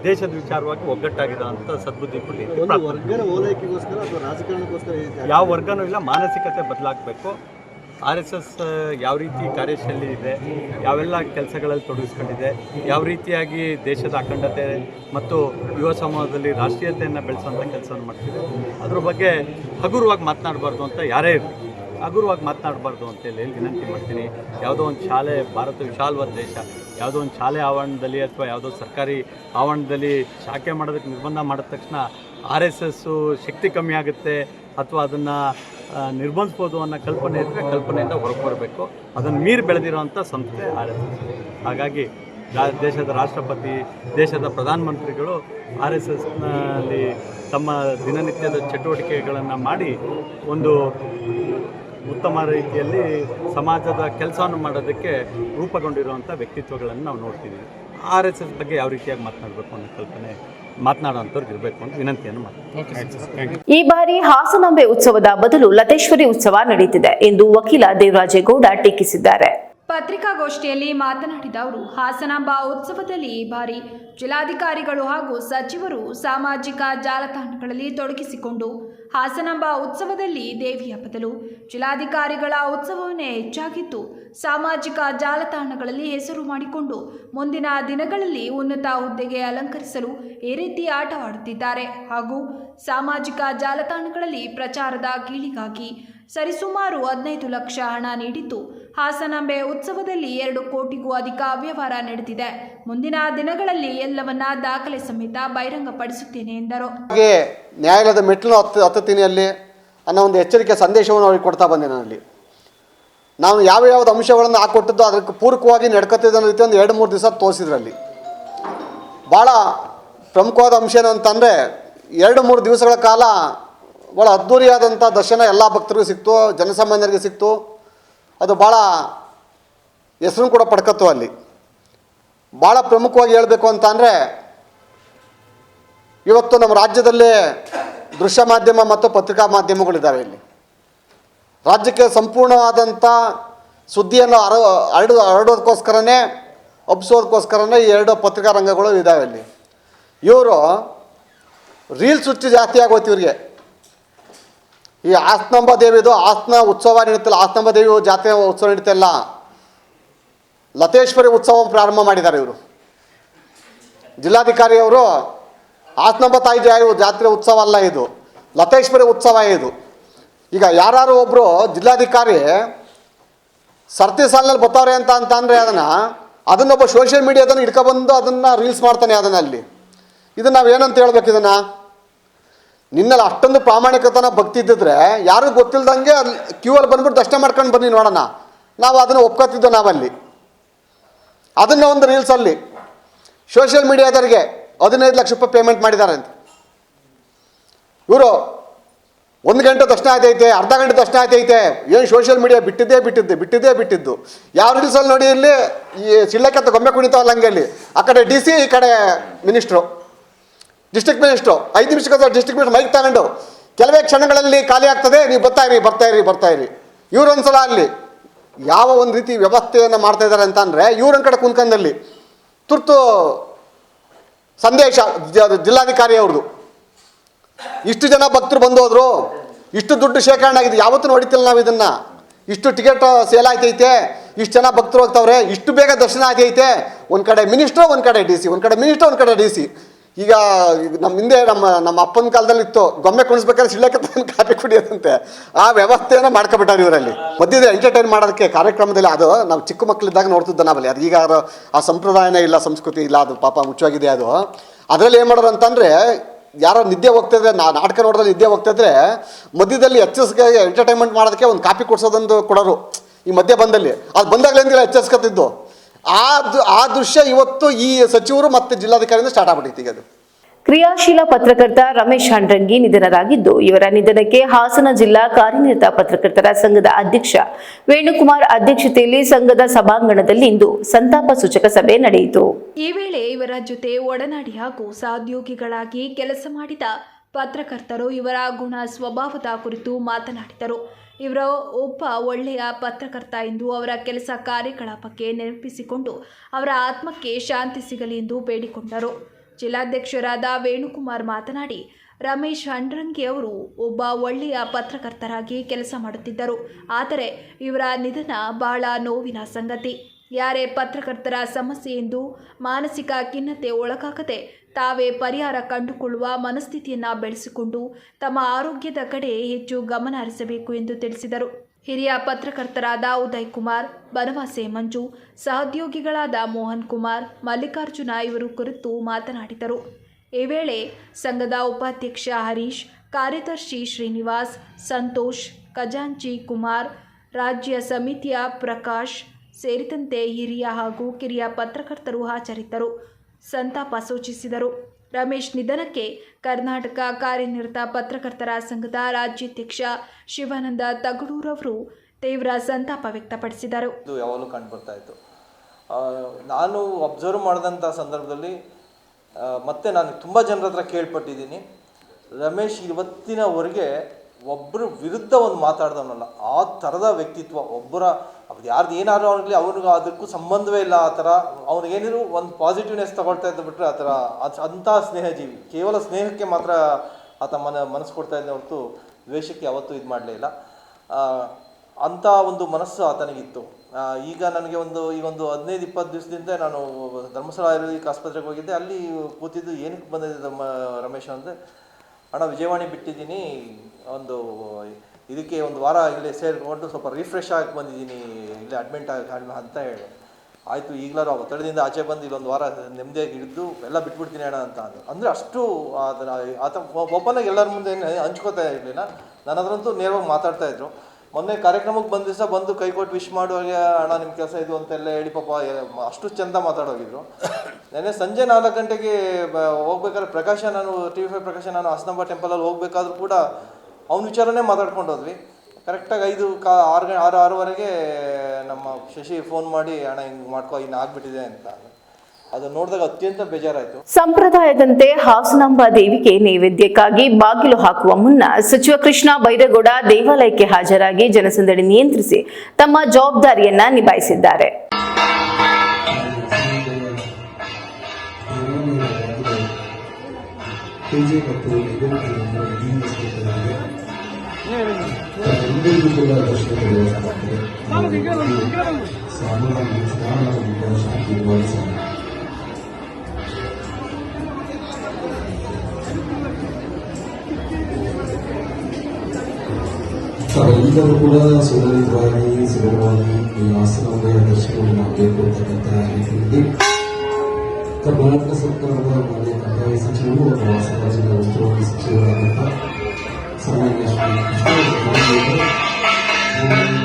ದೇಶದ ವಿಚಾರವಾಗಿ ಒಗ್ಗಟ್ಟಾಗಿರೋವಂಥ ಸದ್ಬುದ್ಧಿ ಕೊಡಲಿ. ಒಂದು ವರ್ಗದ ಓಲೈಕೆಗೋಸ್ಕರ ಅಥವಾ ರಾಜಕಾರಣಕ್ಕೋಸ್ಕರ ಯಾವ ವರ್ಗನೂ ಇಲ್ಲ ಮಾನಸಿಕತೆ ಬದಲಾಗಬೇಕು. ಆರ್ ಎಸ್ ಎಸ್ ಯಾವ ರೀತಿ ಕಾರ್ಯಶೈಲಿ ಇದೆ ಯಾವೆಲ್ಲ ಕೆಲಸಗಳಲ್ಲಿ ತೊಡಗಿಸ್ಕೊಂಡಿದೆ ಯಾವ ರೀತಿಯಾಗಿ ದೇಶದ ಅಖಂಡತೆ ಮತ್ತು ಯುವ ಸಮೂಹದಲ್ಲಿ ರಾಷ್ಟ್ರೀಯತೆಯನ್ನು ಬೆಳೆಸುವಂಥ ಕೆಲಸವನ್ನು ಮಾಡ್ತಿದೆ. ಅದ್ರ ಬಗ್ಗೆ ಹಗುರವಾಗಿ ಮಾತನಾಡಬಾರ್ದು ಅಂತ ಯಾರೇ ಇರಲಿ. ಹಗುರವಾಗಿ ಮಾತನಾಡಬಾರ್ದು ಅಂತೇಳಿ ವಿನಂತಿ ಮಾಡ್ತೀನಿ. ಯಾವುದೋ ಒಂದು ಶಾಲೆ, ಭಾರತ ವಿಶಾಲವಾದ ದೇಶ, ಯಾವುದೋ ಒಂದು ಶಾಲೆ ಆವರಣದಲ್ಲಿ ಅಥವಾ ಯಾವುದೋ ಸರ್ಕಾರಿ ಆವರಣದಲ್ಲಿ ಶಾಖೆ ಮಾಡೋದಕ್ಕೆ ನಿರ್ಬಂಧ ಮಾಡಿದ ತಕ್ಷಣ ಆರ್ ಎಸ್ ಎಸ್ಸು ಶಕ್ತಿ ಕಮ್ಮಿ ಆಗುತ್ತೆ ಅಥವಾ ಅದನ್ನು ನಿರ್ಬಂಧಿಸ್ಬೋದು ಅನ್ನೋ ಕಲ್ಪನೆ ಇದ್ದರೆ ಕಲ್ಪನೆಯಿಂದ ಹೊರಗೆ ಬರಬೇಕು. ಅದನ್ನು ಮೀರಿ ಬೆಳೆದಿರೋವಂಥ ಸಂಸ್ಥೆ ಆರ್ ಎಸ್ ಎಸ್. ಹಾಗಾಗಿ ದೇಶದ ರಾಷ್ಟ್ರಪತಿ, ದೇಶದ ಪ್ರಧಾನಮಂತ್ರಿಗಳು ಆರ್ ಎಸ್ ಎಸ್ನಲ್ಲಿ ತಮ್ಮ ದಿನನಿತ್ಯದ ಚಟುವಟಿಕೆಗಳನ್ನು ಮಾಡಿ ಒಂದು ಉತ್ತಮ ರೀತಿಯಲ್ಲಿ ಸಮಾಜದ ಕೆಲಸವನ್ನು ಮಾಡೋದಕ್ಕೆ ರೂಪುಗೊಂಡಿರುವಂಥ ವ್ಯಕ್ತಿತ್ವಗಳನ್ನು ನಾವು ನೋಡ್ತೀವಿ ಆರ್ ಎಸ್ ಎಸ್ ಬಗ್ಗೆ ಯಾವ ರೀತಿಯಾಗಿ ಮಾತನಾಡಬೇಕು ಅನ್ನೋ ಕಲ್ಪನೆ ಮಾತನಾಡುವಂಥವ್ರಿಗೆ ಇರಬೇಕು ಅಂತ ವಿನಂತಿಯನ್ನು ಮಾಡ್ತೀನಿ. ಈ ಬಾರಿ ಹಾಸನಾಂಬೆ ಉತ್ಸವದ ಬದಲು ಲತೇಶ್ವರಿ ಉತ್ಸವ ನಡೆಯುತ್ತಿದೆ ಎಂದು ವಕೀಲ ದೇವರಾಜೇಗೌಡ ಟೀಕಿಸಿದ್ದಾರೆ. ಪತ್ರಿಕಾಗೋಷ್ಠಿಯಲ್ಲಿ ಮಾತನಾಡಿದ ಅವರು, ಹಾಸನಾಂಬ ಉತ್ಸವದಲ್ಲಿ ಈ ಬಾರಿ ಜಿಲ್ಲಾಧಿಕಾರಿಗಳು ಹಾಗೂ ಸಚಿವರು ಸಾಮಾಜಿಕ ಜಾಲತಾಣಗಳಲ್ಲಿ ತೊಡಗಿಸಿಕೊಂಡು ಹಾಸನಾಂಬ ಉತ್ಸವದಲ್ಲಿ ದೇವಿಯ ಬದಲು ಜಿಲ್ಲಾಧಿಕಾರಿಗಳ ಉತ್ಸವವನ್ನೇ ಹೆಚ್ಚಾಗಿದ್ದು, ಸಾಮಾಜಿಕ ಜಾಲತಾಣಗಳಲ್ಲಿ ಹೆಸರು ಮಾಡಿಕೊಂಡು ಮುಂದಿನ ದಿನಗಳಲ್ಲಿ ಉನ್ನತ ಹುದ್ದೆಗೆ ಅಲಂಕರಿಸಲು ಈ ರೀತಿ ಆಟವಾಡುತ್ತಿದ್ದಾರೆ. ಹಾಗೂ ಸಾಮಾಜಿಕ ಜಾಲತಾಣಗಳಲ್ಲಿ ಪ್ರಚಾರದ ಕೀಳಿಗಾಗಿ ಸರಿಸುಮಾರು ಹದಿನೈದು ಲಕ್ಷ ಹಣ ನೀಡಿದ್ದು ಹಾಸನಾಂಬೆ ಉತ್ಸವದಲ್ಲಿ ಎರಡು ಕೋಟಿಗೂ ಅಧಿಕ ಅವ್ಯವಹಾರ ನಡೆದಿದೆ. ಮುಂದಿನ ದಿನಗಳಲ್ಲಿ ಎಲ್ಲವನ್ನ ದಾಖಲೆ ಸಮೇತ ಬಹಿರಂಗಪಡಿಸುತ್ತೇನೆ ಎಂದರು. ಹಾಗೆ ನ್ಯಾಯಾಲಯದ ಮೆಟ್ಟಿಲು ಹತ್ತು ಹತ್ತುತ್ತೀನಿ ಅಲ್ಲಿ ಅನ್ನೋ ಒಂದು ಎಚ್ಚರಿಕೆ ಸಂದೇಶವನ್ನು ಅವ್ರಿಗೆ ಕೊಡ್ತಾ ಬಂದೆ ನಾನಲ್ಲಿ. ನಾನು ಯಾವ ಯಾವ ಅಂಶಗಳನ್ನು ಹಾಕೊಟ್ಟದ್ದು ಅದಕ್ಕೆ ಪೂರಕವಾಗಿ ನಡ್ಕೊತಿದ್ದ ರೀತಿ ಒಂದು ಎರಡು ಮೂರು ದಿವಸ ತೋರಿಸಿದ್ರಲ್ಲಿ. ಭಾಳ ಪ್ರಮುಖವಾದ ಅಂಶ ಏನಂತಂದರೆ ಎರಡು ಮೂರು ದಿವಸಗಳ ಕಾಲ ಭಾಳ ಅದ್ಧೂರಿಯಾದಂಥ ದರ್ಶನ ಎಲ್ಲ ಭಕ್ತರಿಗೂ ಸಿಕ್ತು, ಜನಸಾಮಾನ್ಯರಿಗೆ ಸಿಕ್ತು. ಅದು ಭಾಳ ಹೆಸರು ಕೂಡ ಪಡ್ಕತ್ತು ಅಲ್ಲಿ. ಭಾಳ ಪ್ರಮುಖವಾಗಿ ಹೇಳಬೇಕು ಅಂತ ಅಂದರೆ, ಇವತ್ತು ನಮ್ಮ ರಾಜ್ಯದಲ್ಲೇ ದೃಶ್ಯ ಮಾಧ್ಯಮ ಮತ್ತು ಪತ್ರಿಕಾ ಮಾಧ್ಯಮಗಳಿದ್ದಾವೆ ಇಲ್ಲಿ. ರಾಜ್ಯಕ್ಕೆ ಸಂಪೂರ್ಣವಾದಂಥ ಸುದ್ದಿಯನ್ನು ಹರ ಹರಡು ಹರಡೋದಕ್ಕೋಸ್ಕರನೇ ಹಬ್ಸೋದಕ್ಕೋಸ್ಕರನೇ ಈ ಎರಡು ಪತ್ರಿಕಾ ರಂಗಗಳು ಇದ್ದಾವೆ ಇಲ್ಲಿ. ಇವರು ರೀಲ್ಸ್ ಹುಚ್ಚು ಜಾಸ್ತಿ ಆಗೋಯ್ತು ಇವ್ರಿಗೆ. ಈ ಆಸ್ನಂಬ ದೇವಿದು ಆಸ್ನ ಉತ್ಸವ ನೀಡುತ್ತಿಲ್ಲ ಆಸ್ನಂಬ ದೇವಿ ಜಾತ್ರೆ ಉತ್ಸವ ನಡೀತಲ್ಲ. ಲತೇಶ್ವರಿ ಉತ್ಸವ ಪ್ರಾರಂಭ ಮಾಡಿದ್ದಾರೆ ಇವರು. ಜಿಲ್ಲಾಧಿಕಾರಿಯವರು ಆಸ್ನಂಬ ತಾಯಿ ಜಾಯು ಜಾತ್ರೆ ಉತ್ಸವ ಅಲ್ಲ ಇದು, ಲತೇಶ್ವರಿ ಉತ್ಸವ ಇದು. ಈಗ ಯಾರು ಒಬ್ಬರು ಜಿಲ್ಲಾಧಿಕಾರಿ ಸರ್ತಿ ಸಾಲಿನಲ್ಲಿ ಬರ್ತಾವ್ರೆ ಅಂತ ಅಂತ ಅಂದರೆ ಅದನ್ನು, ಅದನ್ನೊಬ್ಬ ಸೋಷಿಯಲ್ ಮೀಡಿಯಾದನ್ನು ಹಿಡ್ಕೊಬಂದು ಅದನ್ನು ರೀಲ್ಸ್ ಮಾಡ್ತಾನೆ ಅದನ್ನು ಅಲ್ಲಿ. ಇದನ್ನು ನಾವು ಏನಂತ ಹೇಳ್ಬೇಕು ಇದನ್ನು? ನಿನ್ನಲ್ಲಿ ಅಷ್ಟೊಂದು ಪ್ರಾಮಾಣಿಕತನ ಭಕ್ತಿ ಇದ್ದಿದ್ರೆ ಯಾರಿಗೂ ಗೊತ್ತಿಲ್ಲದಂಗೆ ಅಲ್ಲಿ ಕ್ಯೂ ಅಲ್ಲಿ ಬಂದ್ಬಿಟ್ಟು ದರ್ಶನ ಮಾಡ್ಕೊಂಡು ಬನ್ನಿ ನೋಡೋಣ. ನಾವು ಅದನ್ನು ಒಪ್ಕೋತಿದ್ದೋ ನಾವಲ್ಲಿ. ಅದನ್ನು ಒಂದು ರೀಲ್ಸಲ್ಲಿ ಸೋಷಿಯಲ್ ಮೀಡಿಯಾದವರಿಗೆ ಹದಿನೈದು ಲಕ್ಷ ರೂಪಾಯಿ ಪೇಮೆಂಟ್ ಮಾಡಿದ್ದಾರೆ ಅಂತ. ಇವರು ಒಂದು ಗಂಟೆ ದರ್ಶನ ಆಯ್ತೈತೆ ಅರ್ಧ ಗಂಟೆ ದರ್ಶನ ಆಯ್ತೈತೆ ಏನು ಸೋಷಿಯಲ್ ಮೀಡಿಯಾ ಬಿಟ್ಟಿದ್ದೇ ಬಿಟ್ಟಿದ್ದು ಬಿಟ್ಟಿದ್ದೇ ಬಿಟ್ಟಿದ್ದು. ಯಾವ ರೀಲ್ಸಲ್ಲಿ ನೋಡಿ ಇಲ್ಲಿ ಈ ಸಿಳ್ಳಕ್ಕೆತ್ತ ಗೊಂಬೆ ಕುಣಿತಾವಲ್ಲ ಹಂಗೆ ಅಲ್ಲಿ ಆ ಕಡೆ ಡಿ ಸಿ ಈ ಕಡೆ ಮಿನಿಸ್ಟ್ರು ಡಿಸ್ಟ್ರಿಕ್ಟ್ ಮಿನಿಸ್ಟ್ರು ಐದು ನಿಮಿಷಕ್ಕೆ ಡಿಸ್ಟ್ರಿಕ್ಟ್ ಮಿನಿಸ್ಟರ್ ಮೈಕ್ ತಗೊಂಡು, ಕೆಲವೇ ಕ್ಷಣಗಳಲ್ಲಿ ಖಾಲಿ ಆಗ್ತದೆ, ನೀವು ಬರ್ತಾ ಇರಿ ಬರ್ತಾ ಇರಿ ಬರ್ತಾ ಇರಿ. ಇವ್ರು ಒಂದ್ಸಲ ಅಲ್ಲಿ ಯಾವ ಒಂದು ರೀತಿ ವ್ಯವಸ್ಥೆಯನ್ನು ಮಾಡ್ತಾ ಇದ್ದಾರೆ ಅಂತ ಅಂದರೆ ಇವ್ರೊಂದು ಕಡೆ ಕುಂತ್ಕಂದಲ್ಲಿ ತುರ್ತು ಸಂದೇಶ ಜಿಲ್ಲಾಧಿಕಾರಿ ಅವ್ರದ್ದು. ಇಷ್ಟು ಜನ ಭಕ್ತರು ಬಂದು ಹೋದ್ರು ಇಷ್ಟು ದುಡ್ಡು ಶೇಖರಣೆ ಆಗಿದೆ, ಯಾವತ್ತೂ ನೋಡಿತಿಲ್ಲ ನಾವು ಇದನ್ನ. ಇಷ್ಟು ಟಿಕೆಟ್ ಸೇಲ್ ಆಯ್ತೈತೆ, ಇಷ್ಟು ಜನ ಭಕ್ತರು ಹೋಗ್ತಾವ್ರೆ, ಇಷ್ಟು ಬೇಗ ದರ್ಶನ ಆಗೈತೆ ಒಂದು ಕಡೆ ಮಿನಿಸ್ಟ್ರು ಒಂದು ಕಡೆ ಡಿ ಸಿ ಒಂದು ಕಡೆ ಮಿನಿಸ್ಟ್ರು ಒಂದು ಕಡೆ ಡಿ ಸಿ ಈಗ ನಮ್ಮ ಹಿಂದೆ ನಮ್ಮ ನಮ್ಮ ಅಪ್ಪನ ಕಾಲದಲ್ಲಿ ಇತ್ತು. ಗೊಂಬೆ ಕುಣಿಸ್ಬೇಕಾದ್ರೆ ಸಿಳ್ಳಕ್ಕೆ ಕಾಫಿ ಕುಡಿಯೋದಂತೆ. ಆ ವ್ಯವಸ್ಥೆಯನ್ನು ಮಾಡ್ಕೊಬಿಟ್ಟಾರೆ ಇವರಲ್ಲಿ. ಮಧ್ಯದಲ್ಲಿ ಎಂಟರ್ಟೈನ್ ಮಾಡೋದಕ್ಕೆ ಕಾರ್ಯಕ್ರಮದಲ್ಲಿ ಅದು ನಾವು ಚಿಕ್ಕ ಮಕ್ಕಳಿದ್ದಾಗ ನೋಡ್ತಿದ್ದ ನಾವಲ್ಲಿ. ಅದು ಈಗ ಆ ಸಂಪ್ರದಾಯನೇ ಇಲ್ಲ, ಸಂಸ್ಕೃತಿ ಇಲ್ಲ, ಅದು ಪಾಪ ಮುಚ್ಚೋಗಿದೆ ಅದು. ಅದರಲ್ಲಿ ಏನು ಮಾಡೋರು ಅಂತಂದರೆ, ಯಾರೋ ನಿದ್ದೆ ಹೋಗ್ತಿದ್ರೆ ನಾ ನಾಟಕ ನೋಡಿದ್ರೆ ನಿದ್ದೆ ಹೋಗ್ತಿದ್ರೆ ಮಧ್ಯದಲ್ಲಿ ಎಚ್ ಎಸ್ಗೆ ಎಂಟರ್ಟೈನ್ಮೆಂಟ್ ಮಾಡೋದಕ್ಕೆ ಒಂದು ಕಾಪಿ ಕೊಡ್ಸೋದೊಂದು ಕೊಡೋರು. ಈ ಮಧ್ಯ ಬಂದಲ್ಲಿ. ಅದು ಬಂದಾಗಲಿಂದ ಎಚ್ಚರಿಸ್ಕೊತಿದ್ದು. ಆ ಆ ದೃಶ್ಯ ಇವತ್ತು ಈ ಸಚಿವರು ಮತ್ತೆ ಜಿಲ್ಲಾಧಿಕಾರಿಯಿಂದ ಸ್ಟಾರ್ಟ್ ಆಗ್ಬಿಟ್ಟಿತ್ತು ಈಗ ಅದು. ಕ್ರಿಯಾಶೀಲ ಪತ್ರಕರ್ತ ರಮೇಶ್ ಹಂಡ್ರಂಗಿ ನಿಧನರಾಗಿದ್ದು ಇವರ ನಿಧನಕ್ಕೆ ಹಾಸನ ಜಿಲ್ಲಾ ಕಾರ್ಯನಿರತ ಪತ್ರಕರ್ತರ ಸಂಘದ ಅಧ್ಯಕ್ಷ ವೇಣುಕುಮಾರ್ ಅಧ್ಯಕ್ಷತೆಯಲ್ಲಿ ಸಂಘದ ಸಭಾಂಗಣದಲ್ಲಿ ಇಂದು ಸಂತಾಪ ಸೂಚಕ ಸಭೆ ನಡೆಯಿತು. ಈ ವೇಳೆ ಇವರ ಜೊತೆ ಒಡನಾಡಿ ಹಾಗೂ ಸಹೋದ್ಯೋಗಿಗಳಾಗಿ ಕೆಲಸ ಮಾಡಿದ ಪತ್ರಕರ್ತರು ಇವರ ಗುಣ ಸ್ವಭಾವದ ಕುರಿತು ಮಾತನಾಡಿದರು. ಇವರ ಒಬ್ಬ ಒಳ್ಳೆಯ ಪತ್ರಕರ್ತ ಎಂದು ಅವರ ಕೆಲಸ ಕಾರ್ಯಕಲಾಪಕ್ಕೆ ನೆನಪಿಸಿಕೊಂಡು ಅವರ ಆತ್ಮಕ್ಕೆ ಶಾಂತಿ ಸಿಗಲಿ ಎಂದು ಬೇಡಿಕೊಂಡರು. ಜಿಲ್ಲಾಧ್ಯಕ್ಷರಾದ ವೇಣುಕುಮಾರ್ ಮಾತನಾಡಿ, ರಮೇಶ್ ಹಂಡ್ರಂಗಿ ಅವರು ಒಬ್ಬ ಒಳ್ಳೆಯ ಪತ್ರಕರ್ತರಾಗಿ ಕೆಲಸ ಮಾಡುತ್ತಿದ್ದರು. ಆದರೆ ಇವರ ನಿಧನ ಬಹಳ ನೋವಿನ ಸಂಗತಿ. ಯಾರೇ ಪತ್ರಕರ್ತರ ಸಮಸ್ಯೆ ಎಂದು ಮಾನಸಿಕ ಖಿನ್ನತೆ ಒಳಗಾಗದೆ ತಾವೇ ಪರಿಹಾರ ಕಂಡುಕೊಳ್ಳುವ ಮನಸ್ಥಿತಿಯನ್ನು ಬೆಳೆಸಿಕೊಂಡು ತಮ್ಮ ಆರೋಗ್ಯದ ಕಡೆ ಹೆಚ್ಚು ಗಮನ ಹರಿಸಬೇಕು ಎಂದು ತಿಳಿಸಿದರು. ಹಿರಿಯ ಪತ್ರಕರ್ತರಾದ ಉದಯ್ ಕುಮಾರ್, ಬನವಾಸೆ ಮಂಜು, ಸಹೋದ್ಯೋಗಿಗಳಾದ ಮೋಹನ್ ಕುಮಾರ್, ಮಲ್ಲಿಕಾರ್ಜುನ ಇವರು ಕುರಿತು ಮಾತನಾಡಿದರು. ಈ ವೇಳೆ ಸಂಘದ ಉಪಾಧ್ಯಕ್ಷ ಹರೀಶ್, ಕಾರ್ಯದರ್ಶಿ ಶ್ರೀನಿವಾಸ್, ಸಂತೋಷ್, ಖಜಾಂಚಿ ಕುಮಾರ್, ರಾಜ್ಯ ಸಮಿತಿಯ ಪ್ರಕಾಶ್ ಸೇರಿದಂತೆ ಹಿರಿಯ ಹಾಗೂ ಕಿರಿಯ ಪತ್ರಕರ್ತರು ಹಾಜರಿದ್ದರು. ಸಂತಾಪ ಸೂಚಿಸಿದರು. ರಮೇಶ್ ನಿಧನಕ್ಕೆ ಕರ್ನಾಟಕ ಕಾರ್ಯನಿರತ ಪತ್ರಕರ್ತರ ಸಂಘದ ರಾಜ್ಯಾಧ್ಯಕ್ಷ ಶಿವಾನಂದ ತಗಡೂರವರು ತೀವ್ರ ಸಂತಾಪ ವ್ಯಕ್ತಪಡಿಸಿದರು. ಯಾವಾಗಲೂ ಕಂಡು ಬರ್ತಾ ಇತ್ತು. ನಾನು ಅಬ್ಸರ್ವ್ ಮಾಡಿದಂಥ ಸಂದರ್ಭದಲ್ಲಿ ಮತ್ತೆ ನಾನು ತುಂಬ ಜನರ ಹತ್ರ ಕೇಳ್ಪಟ್ಟಿದ್ದೀನಿ. ರಮೇಶ್ ಇವತ್ತಿನವರೆಗೆ ಒಬ್ಬರ ವಿರುದ್ಧ ಒಂದು ಮಾತಾಡ್ದವನಲ್ಲ, ಆ ಥರದ ವ್ಯಕ್ತಿತ್ವ, ಒಬ್ಬರ ಅವ್ರು ಯಾರ್ದು ಏನಾದ್ರು ಆಗಲಿ ಅವ್ರಿಗೆ ಅದಕ್ಕೂ ಸಂಬಂಧವೇ ಇಲ್ಲ ಆ ಥರ. ಅವ್ನಿಗೇನಿದ್ರು ಒಂದು ಪಾಸಿಟಿವ್ನೆಸ್ ತಗೊಳ್ತಾ ಇದ್ದ ಬಿಟ್ಟರೆ ಆ ಥರ ಅದು ಅಂಥ ಸ್ನೇಹಜೀವಿ. ಕೇವಲ ಸ್ನೇಹಕ್ಕೆ ಮಾತ್ರ ಆತ ಮನ, ಮನಸ್ಸು ಕೊಡ್ತಾ ಇದ್ದ ಹೊರತು ದ್ವೇಷಕ್ಕೆ ಯಾವತ್ತೂ ಇದು ಮಾಡಲೇ ಇಲ್ಲ. ಅಂಥ ಒಂದು ಮನಸ್ಸು ಆತನಿಗಿತ್ತು. ಈಗ ನನಗೆ ಒಂದು, ಈಗ ಒಂದು ಹದಿನೈದು, ಇಪ್ಪತ್ತು ದಿವಸದಿಂದ ನಾನು ಧರ್ಮಸ್ಥಳ ಆಯುರ್ವೇದಿಕ್ ಆಸ್ಪತ್ರೆಗೆ ಹೋಗಿದ್ದೆ. ಅಲ್ಲಿ ಕೂತಿದ್ದು ಏನಕ್ಕೆ ಬಂದಿದೆ ರಮೇಶ್ ಅಂದರೆ, ಅಣ್ಣ, ವಿಜಯವಾಣಿ ಬಿಟ್ಟಿದ್ದೀನಿ, ಒಂದು ಇದಕ್ಕೆ ಒಂದು ವಾರ ಇಲ್ಲೇ ಸೇರಿಕೊಂಡು ಸ್ವಲ್ಪ ರಿಫ್ರೆಶ್ ಆಗಿ ಬಂದಿದ್ದೀನಿ. ಇಲ್ಲೇ ಅಡ್ಮಿಂಟ್ ಆಗಿ ಅಂತ ಹೇಳಿ. ಆಯಿತು ಈಗಲಾರು ಆ ಒತ್ತಡದಿಂದ ಆಚೆ ಬಂದು ಇಲ್ಲೊಂದು ವಾರ ನೆಮ್ಮದಿಯಾಗಿ ಹಿಡಿದು ಎಲ್ಲ ಬಿಟ್ಬಿಡ್ತೀನಿ ಅಣ್ಣ ಅಂತ ಅಂದ್ರು. ಅಂದರೆ ಅಷ್ಟು ಅದನ್ನ ಆತ ಓಪನಾಗಿ ಎಲ್ಲರ ಮುಂದೆ ಹಂಚ್ಕೋತಾ ಇರಲಿಲ್ಲ. ನನ್ನ ಹತ್ರಂತೂ ನೇರವಾಗಿ ಮಾತಾಡ್ತಾ ಇದ್ರು. ಮೊನ್ನೆ ಕಾರ್ಯಕ್ರಮಕ್ಕೆ ಬಂದ ದಿವಸ ಬಂದು ಕೈ ಕೊಟ್ಟು ವಿಶ್ ಮಾಡುವಾಗ, ಅಣ್ಣ ನಿಮ್ಮ ಕೆಲಸ ಇದು ಅಂತೆಲ್ಲ ಹೇಳಿ ಪಾಪ ಅಷ್ಟು ಚಂದ ಮಾತಾಡೋಗಿದ್ರು. ನೆನ್ನೆ ಸಂಜೆ ನಾಲ್ಕು ಗಂಟೆಗೆ ಹೋಗ್ಬೇಕಾದ್ರೆ ಪ್ರಕಾಶ ನಾನು ಟಿ ವಿ ಫೈವ್ ಪ್ರಕಾಶ ನಾನು ಹಸನಂಬ ಟೆಂಪಲಲ್ಲಿ ಹೋಗ್ಬೇಕಾದ್ರೂ ಕೂಡ ಅವ್ನ ವಿಚಾರನೇ ಮಾತಾಡ್ಕೊಂಡು ಹೋದ್ವಿ. ಕರೆಕ್ಟಾಗಿ ಐದು ಕಾ ಆರು ಗಂಟೆ ಆರು ಆರೂವರೆಗೆ ನಮ್ಮ ಶಶಿ ಫೋನ್ ಮಾಡಿ ಹಣ ಹಿಂಗೆ ಮಾಡ್ಕೊ ಇನ್ನು ಆಗ್ಬಿಟ್ಟಿದೆ ಅಂತ. ಅದು ನೋಡಿದಾಗ ಅತ್ಯಂತ ಬೇಜಾರಾಯಿತು. ಸಂಪ್ರದಾಯದಂತೆ ಹಾಸನಾಂಬ ದೇವಿಗೆ ನೈವೇದ್ಯಕ್ಕಾಗಿ ಬಾಗಿಲು ಹಾಕುವ ಮುನ್ನ ಸಚಿವ ಕೃಷ್ಣ ಬೈರೇಗೌಡ ದೇವಾಲಯಕ್ಕೆ ಹಾಜರಾಗಿ ಜನಸಂದಣಿ ನಿಯಂತ್ರಿಸಿ ತಮ್ಮ ಜವಾಬ್ದಾರಿಯನ್ನ ನಿಭಾಯಿಸಿದ್ದಾರೆ. ಎಲ್ಲರಿಗೂ ಕೂಡ ದರ್ಶನ ಪಡೆಯಲಾಗುತ್ತದೆ ಸಾಮಾನ್ಯ ಸ್ನಾನದಿಂದ ಶಾಂತಿ ವಹಿಸೋಣ ತಾವೆಲ್ಲರೂ ಕೂಡ ಸುಲಲಿತವಾಗಿ ಸುಲಭವಾಗಿ ಈ ಆಸನದ ದರ್ಶನವನ್ನು ಮಾಡಬೇಕು ಅಂತಕ್ಕಂಥ ರೀತಿಯಲ್ಲಿ ಕರ್ನಾಟಕ ಸರ್ಕಾರದ ಮಾನ್ಯ ಕಂದಾಯ ಸಚಿವರು ಮತ್ತು ಹಾಸನ ಜಿಲ್ಲಾ ಉಸ್ತುವಾರಿ ಸಚಿವರಾದಂಥ Thank you.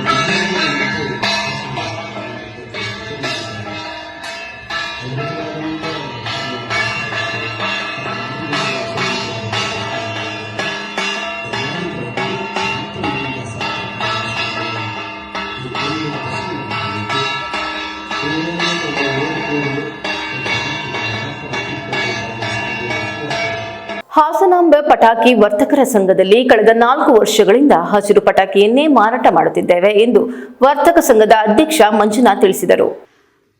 ಪಟಾಕಿ ವರ್ತಕರ ಸಂಘದಲ್ಲಿ ಕಳೆದ ನಾಲ್ಕು ವರ್ಷಗಳಿಂದ ಹಸಿರು ಪಟಾಕಿಯನ್ನೇ ಮಾರಾಟ ಮಾಡುತ್ತಿದ್ದೇವೆ ಎಂದು ವರ್ತಕ ಸಂಘದ ಅಧ್ಯಕ್ಷ ಮಂಜುನಾಥ್ ತಿಳಿಸಿದರು.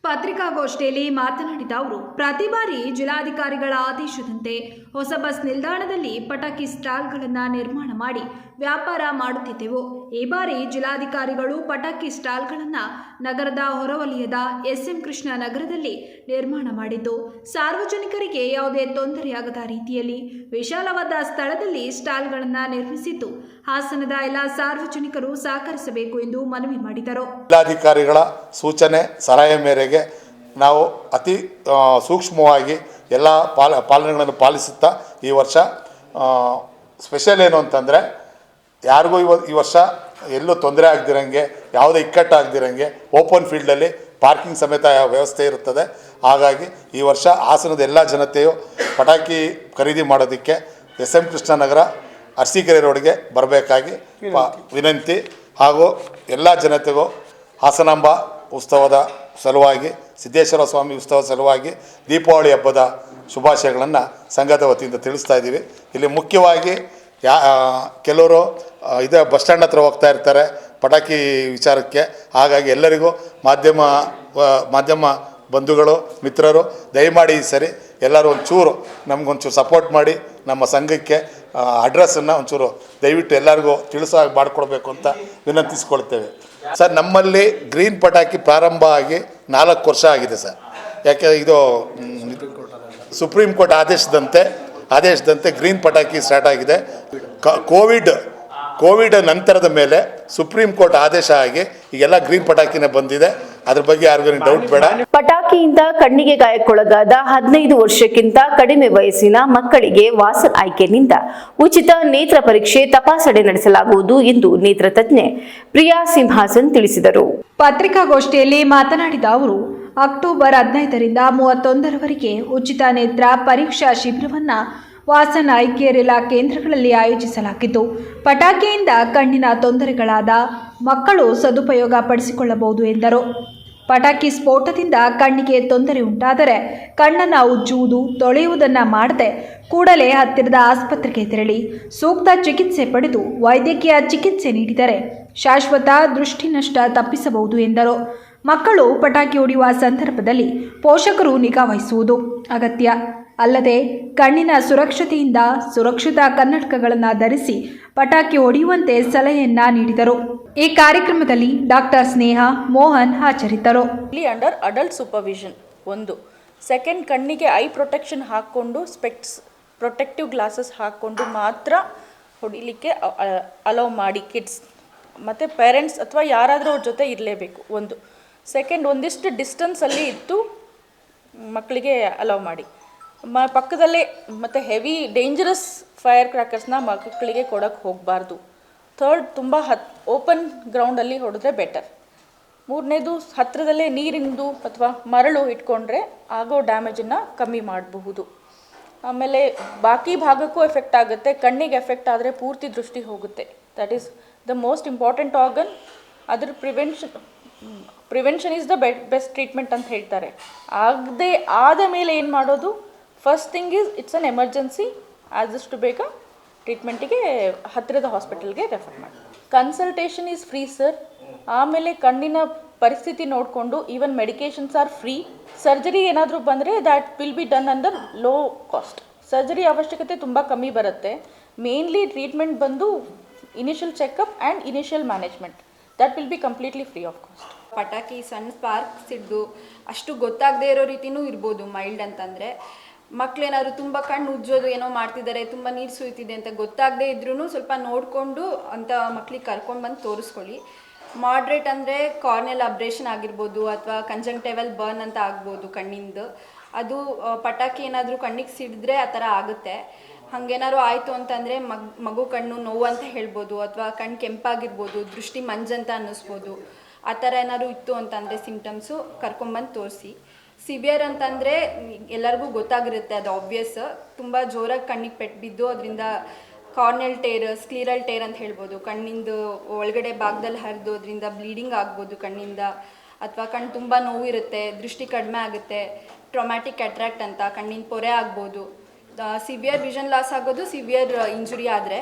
ಪತ್ರಿಕಾಗೋಷ್ಠಿಯಲ್ಲಿ ಮಾತನಾಡಿದ ಅವರು, ಪ್ರತಿ ಬಾರಿ ಜಿಲ್ಲಾಧಿಕಾರಿಗಳ ಆದೇಶದಂತೆ ಹೊಸ ಬಸ್ ನಿಲ್ದಾಣದಲ್ಲಿ ಪಟಾಕಿ ಸ್ಟಾಲ್ಗಳನ್ನು ನಿರ್ಮಾಣ ಮಾಡಿ ವ್ಯಾಪಾರ ಮಾಡುತ್ತಿದ್ದೆವು. ಈ ಬಾರಿ ಜಿಲ್ಲಾಧಿಕಾರಿಗಳು ಪಟಾಕಿ ಸ್ಟಾಲ್ಗಳನ್ನು ನಗರದ ಹೊರವಲಯದ ಎಸ್ಎಂ ಕೃಷ್ಣ ನಗರದಲ್ಲಿ ನಿರ್ಮಾಣ ಮಾಡಿದ್ದು, ಸಾರ್ವಜನಿಕರಿಗೆ ಯಾವುದೇ ತೊಂದರೆಯಾಗದ ರೀತಿಯಲ್ಲಿ ವಿಶಾಲವಾದ ಸ್ಥಳದಲ್ಲಿ ಸ್ಟಾಲ್ಗಳನ್ನು ನಿರ್ಮಿಸಿದ್ದು, ಹಾಸನದ ಎಲ್ಲ ಸಾರ್ವಜನಿಕರು ಸಹಕರಿಸಬೇಕು ಎಂದು ಮನವಿ ಮಾಡಿದರು. ಜಿಲ್ಲಾಧಿಕಾರಿಗಳ ಸೂಚನೆ, ಸಲಹೆ ಮೇರೆಗೆ ನಾವು ಅತಿ ಸೂಕ್ಷ್ಮವಾಗಿ ಎಲ್ಲ ಪಾಲ, ಪಾಲನೆಗಳನ್ನು ಪಾಲಿಸುತ್ತಾ ಈ ವರ್ಷ ಸ್ಪೆಷಲ್ ಏನು ಅಂತಂದರೆ ಯಾರಿಗೂ ಇವ ಈ ವರ್ಷ ಎಲ್ಲೂ ತೊಂದರೆ ಆಗದಿರಂಗೆ, ಯಾವುದೇ ಇಕ್ಕಟ್ಟಾಗದಿರಂಗೆ ಓಪನ್ ಫೀಲ್ಡಲ್ಲಿ ಪಾರ್ಕಿಂಗ್ ಸಮೇತ ವ್ಯವಸ್ಥೆ ಇರುತ್ತದೆ. ಹಾಗಾಗಿ ಈ ವರ್ಷ ಹಾಸನದ ಎಲ್ಲ ಜನತೆಯು ಪಟಾಕಿ ಖರೀದಿ ಮಾಡೋದಕ್ಕೆ ಎಸ್ ಎಂ ಕೃಷ್ಣನಗರ, ಅರಸೀಕೆರೆ ರೋಡ್ಗೆ ಬರಬೇಕಾಗಿ ವಿನಂತಿ. ಹಾಗೂ ಎಲ್ಲ ಜನತೆಗೂ ಹಾಸನಾಂಬ ಉತ್ಸವದ ಸಲುವಾಗಿ, ಸಿದ್ದೇಶ್ವರ ಸ್ವಾಮಿ ಉತ್ಸವ ಸಲುವಾಗಿ ದೀಪಾವಳಿ ಹಬ್ಬದ ಶುಭಾಶಯಗಳನ್ನು ಸಂಘದ ವತಿಯಿಂದ ತಿಳಿಸ್ತಾ ಇದ್ದೀವಿ. ಇಲ್ಲಿ ಮುಖ್ಯವಾಗಿ ಯಾ ಕೆಲವರು ಇದೆ ಬಸ್ ಸ್ಟ್ಯಾಂಡ್ ಹತ್ರ ಹೋಗ್ತಾ ಇರ್ತಾರೆ ಪಟಾಕಿ ವಿಚಾರಕ್ಕೆ. ಹಾಗಾಗಿ ಎಲ್ಲರಿಗೂ ಮಾಧ್ಯಮ ಮಾಧ್ಯಮ ಬಂಧುಗಳು, ಮಿತ್ರರು, ದಯಮಾಡಿ ಸರಿ ಎಲ್ಲರೂ ಒಂಚೂರು ನಮಗೊಂಚೂರು ಸಪೋರ್ಟ್ ಮಾಡಿ ನಮ್ಮ ಸಂಘಕ್ಕೆ ಅಡ್ರೆಸ್ಸನ್ನು ಒಂಚೂರು ದಯವಿಟ್ಟು ಎಲ್ಲರಿಗೂ ತಿಳಿಸೋ ಮಾಡಿಕೊಡ್ಬೇಕು ಅಂತ ವಿನಂತಿಸ್ಕೊಳ್ತೇವೆ. ಸರ್, ನಮ್ಮಲ್ಲಿ ಗ್ರೀನ್ ಪಟಾಕಿ ಪ್ರಾರಂಭ ಆಗಿ ನಾಲ್ಕು ವರ್ಷ ಆಗಿದೆ ಸರ್. ಯಾಕೆ ಇದು ಸುಪ್ರೀಂ ಕೋರ್ಟ್ ಆದೇಶದಂತೆ ಆದೇಶದಂತೆ ಗ್ರೀನ್ ಪಟಾಕಿ ಸ್ಟಾರ್ಟ್ ಆಗಿದೆ. ಕೋವಿಡ್ ಕೋವಿಡ್ ನಂತರದ ಮೇಲೆ ಸುಪ್ರೀಂ ಕೋರ್ಟ್ ಆದೇಶ ಆಗಿ ಈಗೆಲ್ಲ ಗ್ರೀನ್ ಪಟಾಕಿನೇ ಬಂದಿದೆ. ಅದ್ರ ಬಗ್ಗೆ ಯಾರಿಗೂ ಡೌಟ್ ಬೇಡ. ಪಟಾಕಿಯಿಂದ ಕಣ್ಣಿಗೆ ಗಾಯಕ್ಕೊಳಗಾದ ಹದಿನೈದು ವರ್ಷಕ್ಕಿಂತ ಕಡಿಮೆ ವಯಸ್ಸಿನ ಮಕ್ಕಳಿಗೆ ವಾಸನ್ ಆಯ್ಕೆನಿಂದ ಉಚಿತ ನೇತ್ರ ಪರೀಕ್ಷೆ ತಪಾಸಣೆ ನಡೆಸಲಾಗುವುದು ಎಂದು ನೇತ್ರ ತಜ್ಞೆ ಪ್ರಿಯಾ ಸಿಂಹಾಸನ್ ತಿಳಿಸಿದರು. ಪತ್ರಿಕಾಗೋಷ್ಠಿಯಲ್ಲಿ ಮಾತನಾಡಿದ ಅವರು ಅಕ್ಟೋಬರ್ ಹದಿನೈದರಿಂದ ಮೂವತ್ತೊಂದರವರೆಗೆ ಉಚಿತ ನೇತ್ರ ಪರೀಕ್ಷಾ ಶಿಬಿರವನ್ನು ವಾಸನ ಐಕ್ಯರಿಲಾ ಕೇಂದ್ರಗಳಲ್ಲಿ ಆಯೋಜಿಸಲಾಗಿದ್ದು, ಪಟಾಕಿಯಿಂದ ಕಣ್ಣಿನ ತೊಂದರೆಗಳಾದ ಮಕ್ಕಳು ಸದುಪಯೋಗ ಪಡಿಸಿಕೊಳ್ಳಬಹುದು ಎಂದರು. ಪಟಾಕಿ ಸ್ಫೋಟದಿಂದ ಕಣ್ಣಿಗೆ ತೊಂದರೆ ಉಂಟಾದರೆ ಕಣ್ಣನ್ನು ಉಜ್ಜುವುದು, ತೊಳೆಯುವುದನ್ನು ಮಾಡದೆ ಕೂಡಲೇ ಹತ್ತಿರದ ಆಸ್ಪತ್ರೆಗೆ ತೆರಳಿ ಸೂಕ್ತ ಚಿಕಿತ್ಸೆ ಪಡೆದು ವೈದ್ಯಕೀಯ ಚಿಕಿತ್ಸೆ ನೀಡಿದರೆ ಶಾಶ್ವತ ದೃಷ್ಟಿನಷ್ಟ ತಪ್ಪಿಸಬಹುದು ಎಂದರು. ಮಕ್ಕಳು ಪಟಾಕಿ ಹೊಡೆಯುವ ಸಂದರ್ಭದಲ್ಲಿ ಪೋಷಕರು ನಿಗಾ ವಹಿಸುವುದು ಅಗತ್ಯ. ಅಲ್ಲದೆ ಕಣ್ಣಿನ ಸುರಕ್ಷತೆಯಿಂದ ಸುರಕ್ಷಿತ ಕನ್ನಡಕಗಳನ್ನು ಧರಿಸಿ ಪಟಾಕಿ ಹೊಡೆಯುವಂತೆ ಸಲಹೆಯನ್ನ ನೀಡಿದರು. ಈ ಕಾರ್ಯಕ್ರಮದಲ್ಲಿ ಡಾಕ್ಟರ್ ಸ್ನೇಹ, ಮೋಹನ್ ಆಚರಿತರು ಇಲ್ಲಿ ಅಂಡರ್ ಅಡಲ್ಟ್ ಸೂಪರ್ವಿಷನ್ ಒಂದು. ಸೆಕೆಂಡ್ ಕಣ್ಣಿಗೆ ಐ ಪ್ರೊಟೆಕ್ಷನ್ ಹಾಕ್ಕೊಂಡು ಸ್ಪೆಕ್ಟ್ಸ್ ಪ್ರೊಟೆಕ್ಟಿವ್ ಗ್ಲಾಸಸ್ ಹಾಕ್ಕೊಂಡು ಮಾತ್ರ ಹೊಡಿಲಿಕ್ಕೆ ಅಲೋ ಮಾಡಿ ಕಿಡ್ಸ್. ಮತ್ತು ಪೇರೆಂಟ್ಸ್ ಅಥವಾ ಯಾರಾದರೂ ಅವ್ರ ಜೊತೆ ಇರಲೇಬೇಕು. ಒಂದು. ಸೆಕೆಂಡ್ ಒಂದಿಷ್ಟು ಡಿಸ್ಟೆನ್ಸಲ್ಲಿ ಇತ್ತು ಮಕ್ಕಳಿಗೆ ಅಲೌ ಮಾಡಿ. ಮ, ಪಕ್ಕದಲ್ಲೇ ಮತ್ತು ಹೆವಿ ಡೇಂಜರಸ್ ಫೈರ್ ಕ್ರ್ಯಾಕರ್ಸ್ನ ಮಕ್ಕಳಿಗೆ ಕೊಡೋಕ್ಕೆ ಹೋಗಬಾರ್ದು. ಥರ್ಡ್ ತುಂಬ ಹತ್ ಓಪನ್ ಗ್ರೌಂಡಲ್ಲಿ ಹೊಡೆದ್ರೆ ಬೆಟರ್ ಮೂರನೇದು ಹತ್ತಿರದಲ್ಲೇ ನೀರಿಂದು ಅಥವಾ ಮರಳು ಇಟ್ಕೊಂಡ್ರೆ ಆಗೋ ಡ್ಯಾಮೇಜನ್ನು ಕಮ್ಮಿ ಮಾಡಬಹುದು. ಆಮೇಲೆ ಬಾಕಿ ಭಾಗಕ್ಕೂ ಎಫೆಕ್ಟ್ ಆಗುತ್ತೆ, ಕಣ್ಣಿಗೆ ಎಫೆಕ್ಟ್ ಆದರೆ ಪೂರ್ತಿ ದೃಷ್ಟಿ ಹೋಗುತ್ತೆ. That is the most important organ ಅದ್ರ ಪ್ರಿವೆನ್ಷನ್ ಪ್ರಿವೆನ್ಷನ್ ಈಸ್ ದ ಬೆ ಬೆಸ್ಟ್ ಟ್ರೀಟ್ಮೆಂಟ್ ಅಂತ ಹೇಳ್ತಾರೆ. ಆಗದೆ ಆದ ಮೇಲೆ ಏನು ಮಾಡೋದು? First thing is it's an emergency ಆದಷ್ಟು ಬೇಗ ಟ್ರೀಟ್ಮೆಂಟಿಗೆ ಹತ್ತಿರದ ಹಾಸ್ಪಿಟಲ್ಗೆ ರೆಫರ್ ಮಾಡಿ. ಕನ್ಸಲ್ಟೇಷನ್ ಈಸ್ ಫ್ರೀ ಸರ್ ಆಮೇಲೆ ಕಣ್ಣಿನ ಪರಿಸ್ಥಿತಿ ನೋಡಿಕೊಂಡು even medications or free surgery ಏನಾದರೂ ಬಂದರೆ that will be done under low cost surgery ಅವಶ್ಯಕತೆ ತುಂಬ ಕಮ್ಮಿ ಬರುತ್ತೆ. ಮೇನ್ಲಿ ಟ್ರೀಟ್ಮೆಂಟ್ ಬಂದು initial checkup and initial management that will be completely free of cost ಪಟಾಕಿ ಸಣ್ಣ ಸ್ಪಾರ್ಕ್ ಸಿಡ್ದು ಅಷ್ಟು ಗೊತ್ತಾಗದೇ ಇರೋ ರೀತಿನೂ ಇರ್ಬೋದು ಮೈಲ್ಡ್ ಅಂತಂದರೆ. ಮಕ್ಕಳೇನಾದ್ರು ತುಂಬ ಕಣ್ಣು ಉಜ್ಜೋದು ಏನೋ ಮಾಡ್ತಿದ್ದಾರೆ ತುಂಬ ನೀರು ಸುಯ್ತಿದೆ ಅಂತ ಗೊತ್ತಾಗದೇ ಇದ್ರೂ ಸ್ವಲ್ಪ ನೋಡಿಕೊಂಡು ಅಂತ ಮಕ್ಳಿಗೆ ಕರ್ಕೊಂಡು ಬಂದು ತೋರಿಸ್ಕೊಳ್ಳಿ. ಮಾಡ್ರೇಟ್ ಅಂದರೆ ಕಾರ್ನೆಲ್ ಅಬ್ರೇಷನ್ ಆಗಿರ್ಬೋದು ಅಥವಾ ಕಂಜಂಕ್ಟೇವಲ್ ಬರ್ನ್ ಅಂತ ಆಗ್ಬೋದು ಕಣ್ಣಿಂದು. ಅದು ಪಟಾಕಿ ಏನಾದರೂ ಕಣ್ಣಿಗೆ ಸಿಡಿದ್ರೆ ಆ ಥರ ಆಗುತ್ತೆ. ಹಾಗೇನಾದ್ರು ಆಯಿತು ಅಂತಂದರೆ ಮಗ್, ಮಗು ಕಣ್ಣು ನೋವು ಅಂತ ಹೇಳ್ಬೋದು, ಅಥವಾ ಕಣ್ಣು ಕೆಂಪಾಗಿರ್ಬೋದು, ದೃಷ್ಟಿ ಮಂಜಂತ ಅನ್ನಿಸ್ಬೋದು, ಆ ಥರ ಏನಾದ್ರು ಇತ್ತು ಅಂತಂದರೆ ಸಿಮ್ಟಮ್ಸು ಕರ್ಕೊಂಬಂದು ತೋರಿಸಿ. ಸಿವಿಯರ್ ಅಂತಂದರೆ ಎಲ್ಲರಿಗೂ ಗೊತ್ತಾಗಿರುತ್ತೆ, ಅದು ಆಬ್ವಿಯಸ್ ತುಂಬ ಜೋರಾಗಿ ಕಣ್ಣಿಗೆ ಪೆಟ್ಟು ಬಿದ್ದು ಅದರಿಂದ ಕಾರ್ನೆಲ್ ಟೇರ್ ಸ್ಕ್ಲೀರಲ್ ಟೇರ್ ಅಂತ ಹೇಳ್ಬೋದು. ಕಣ್ಣಿಂದು ಒಳಗಡೆ ಭಾಗದಲ್ಲಿ ಹರಿದು ಅದರಿಂದ ಬ್ಲೀಡಿಂಗ್ ಆಗ್ಬೋದು ಕಣ್ಣಿಂದ. ಅಥವಾ ಕಣ್ಣು ತುಂಬ ನೋವಿರುತ್ತೆ, ದೃಷ್ಟಿ ಕಡಿಮೆ ಆಗುತ್ತೆ ಟ್ರೊಮ್ಯಾಟಿಕ್ ಅಟ್ರಾಕ್ಟ್ ಅಂತ, ಕಣ್ಣಿನ ಪೊರೆ ಆಗ್ಬೋದು. ಸಿವಿಯರ್ ವಿಷನ್ ಲಾಸ್ ಆಗೋದು ಸಿವಿಯರ್ ಇಂಜುರಿ ಆದರೆ.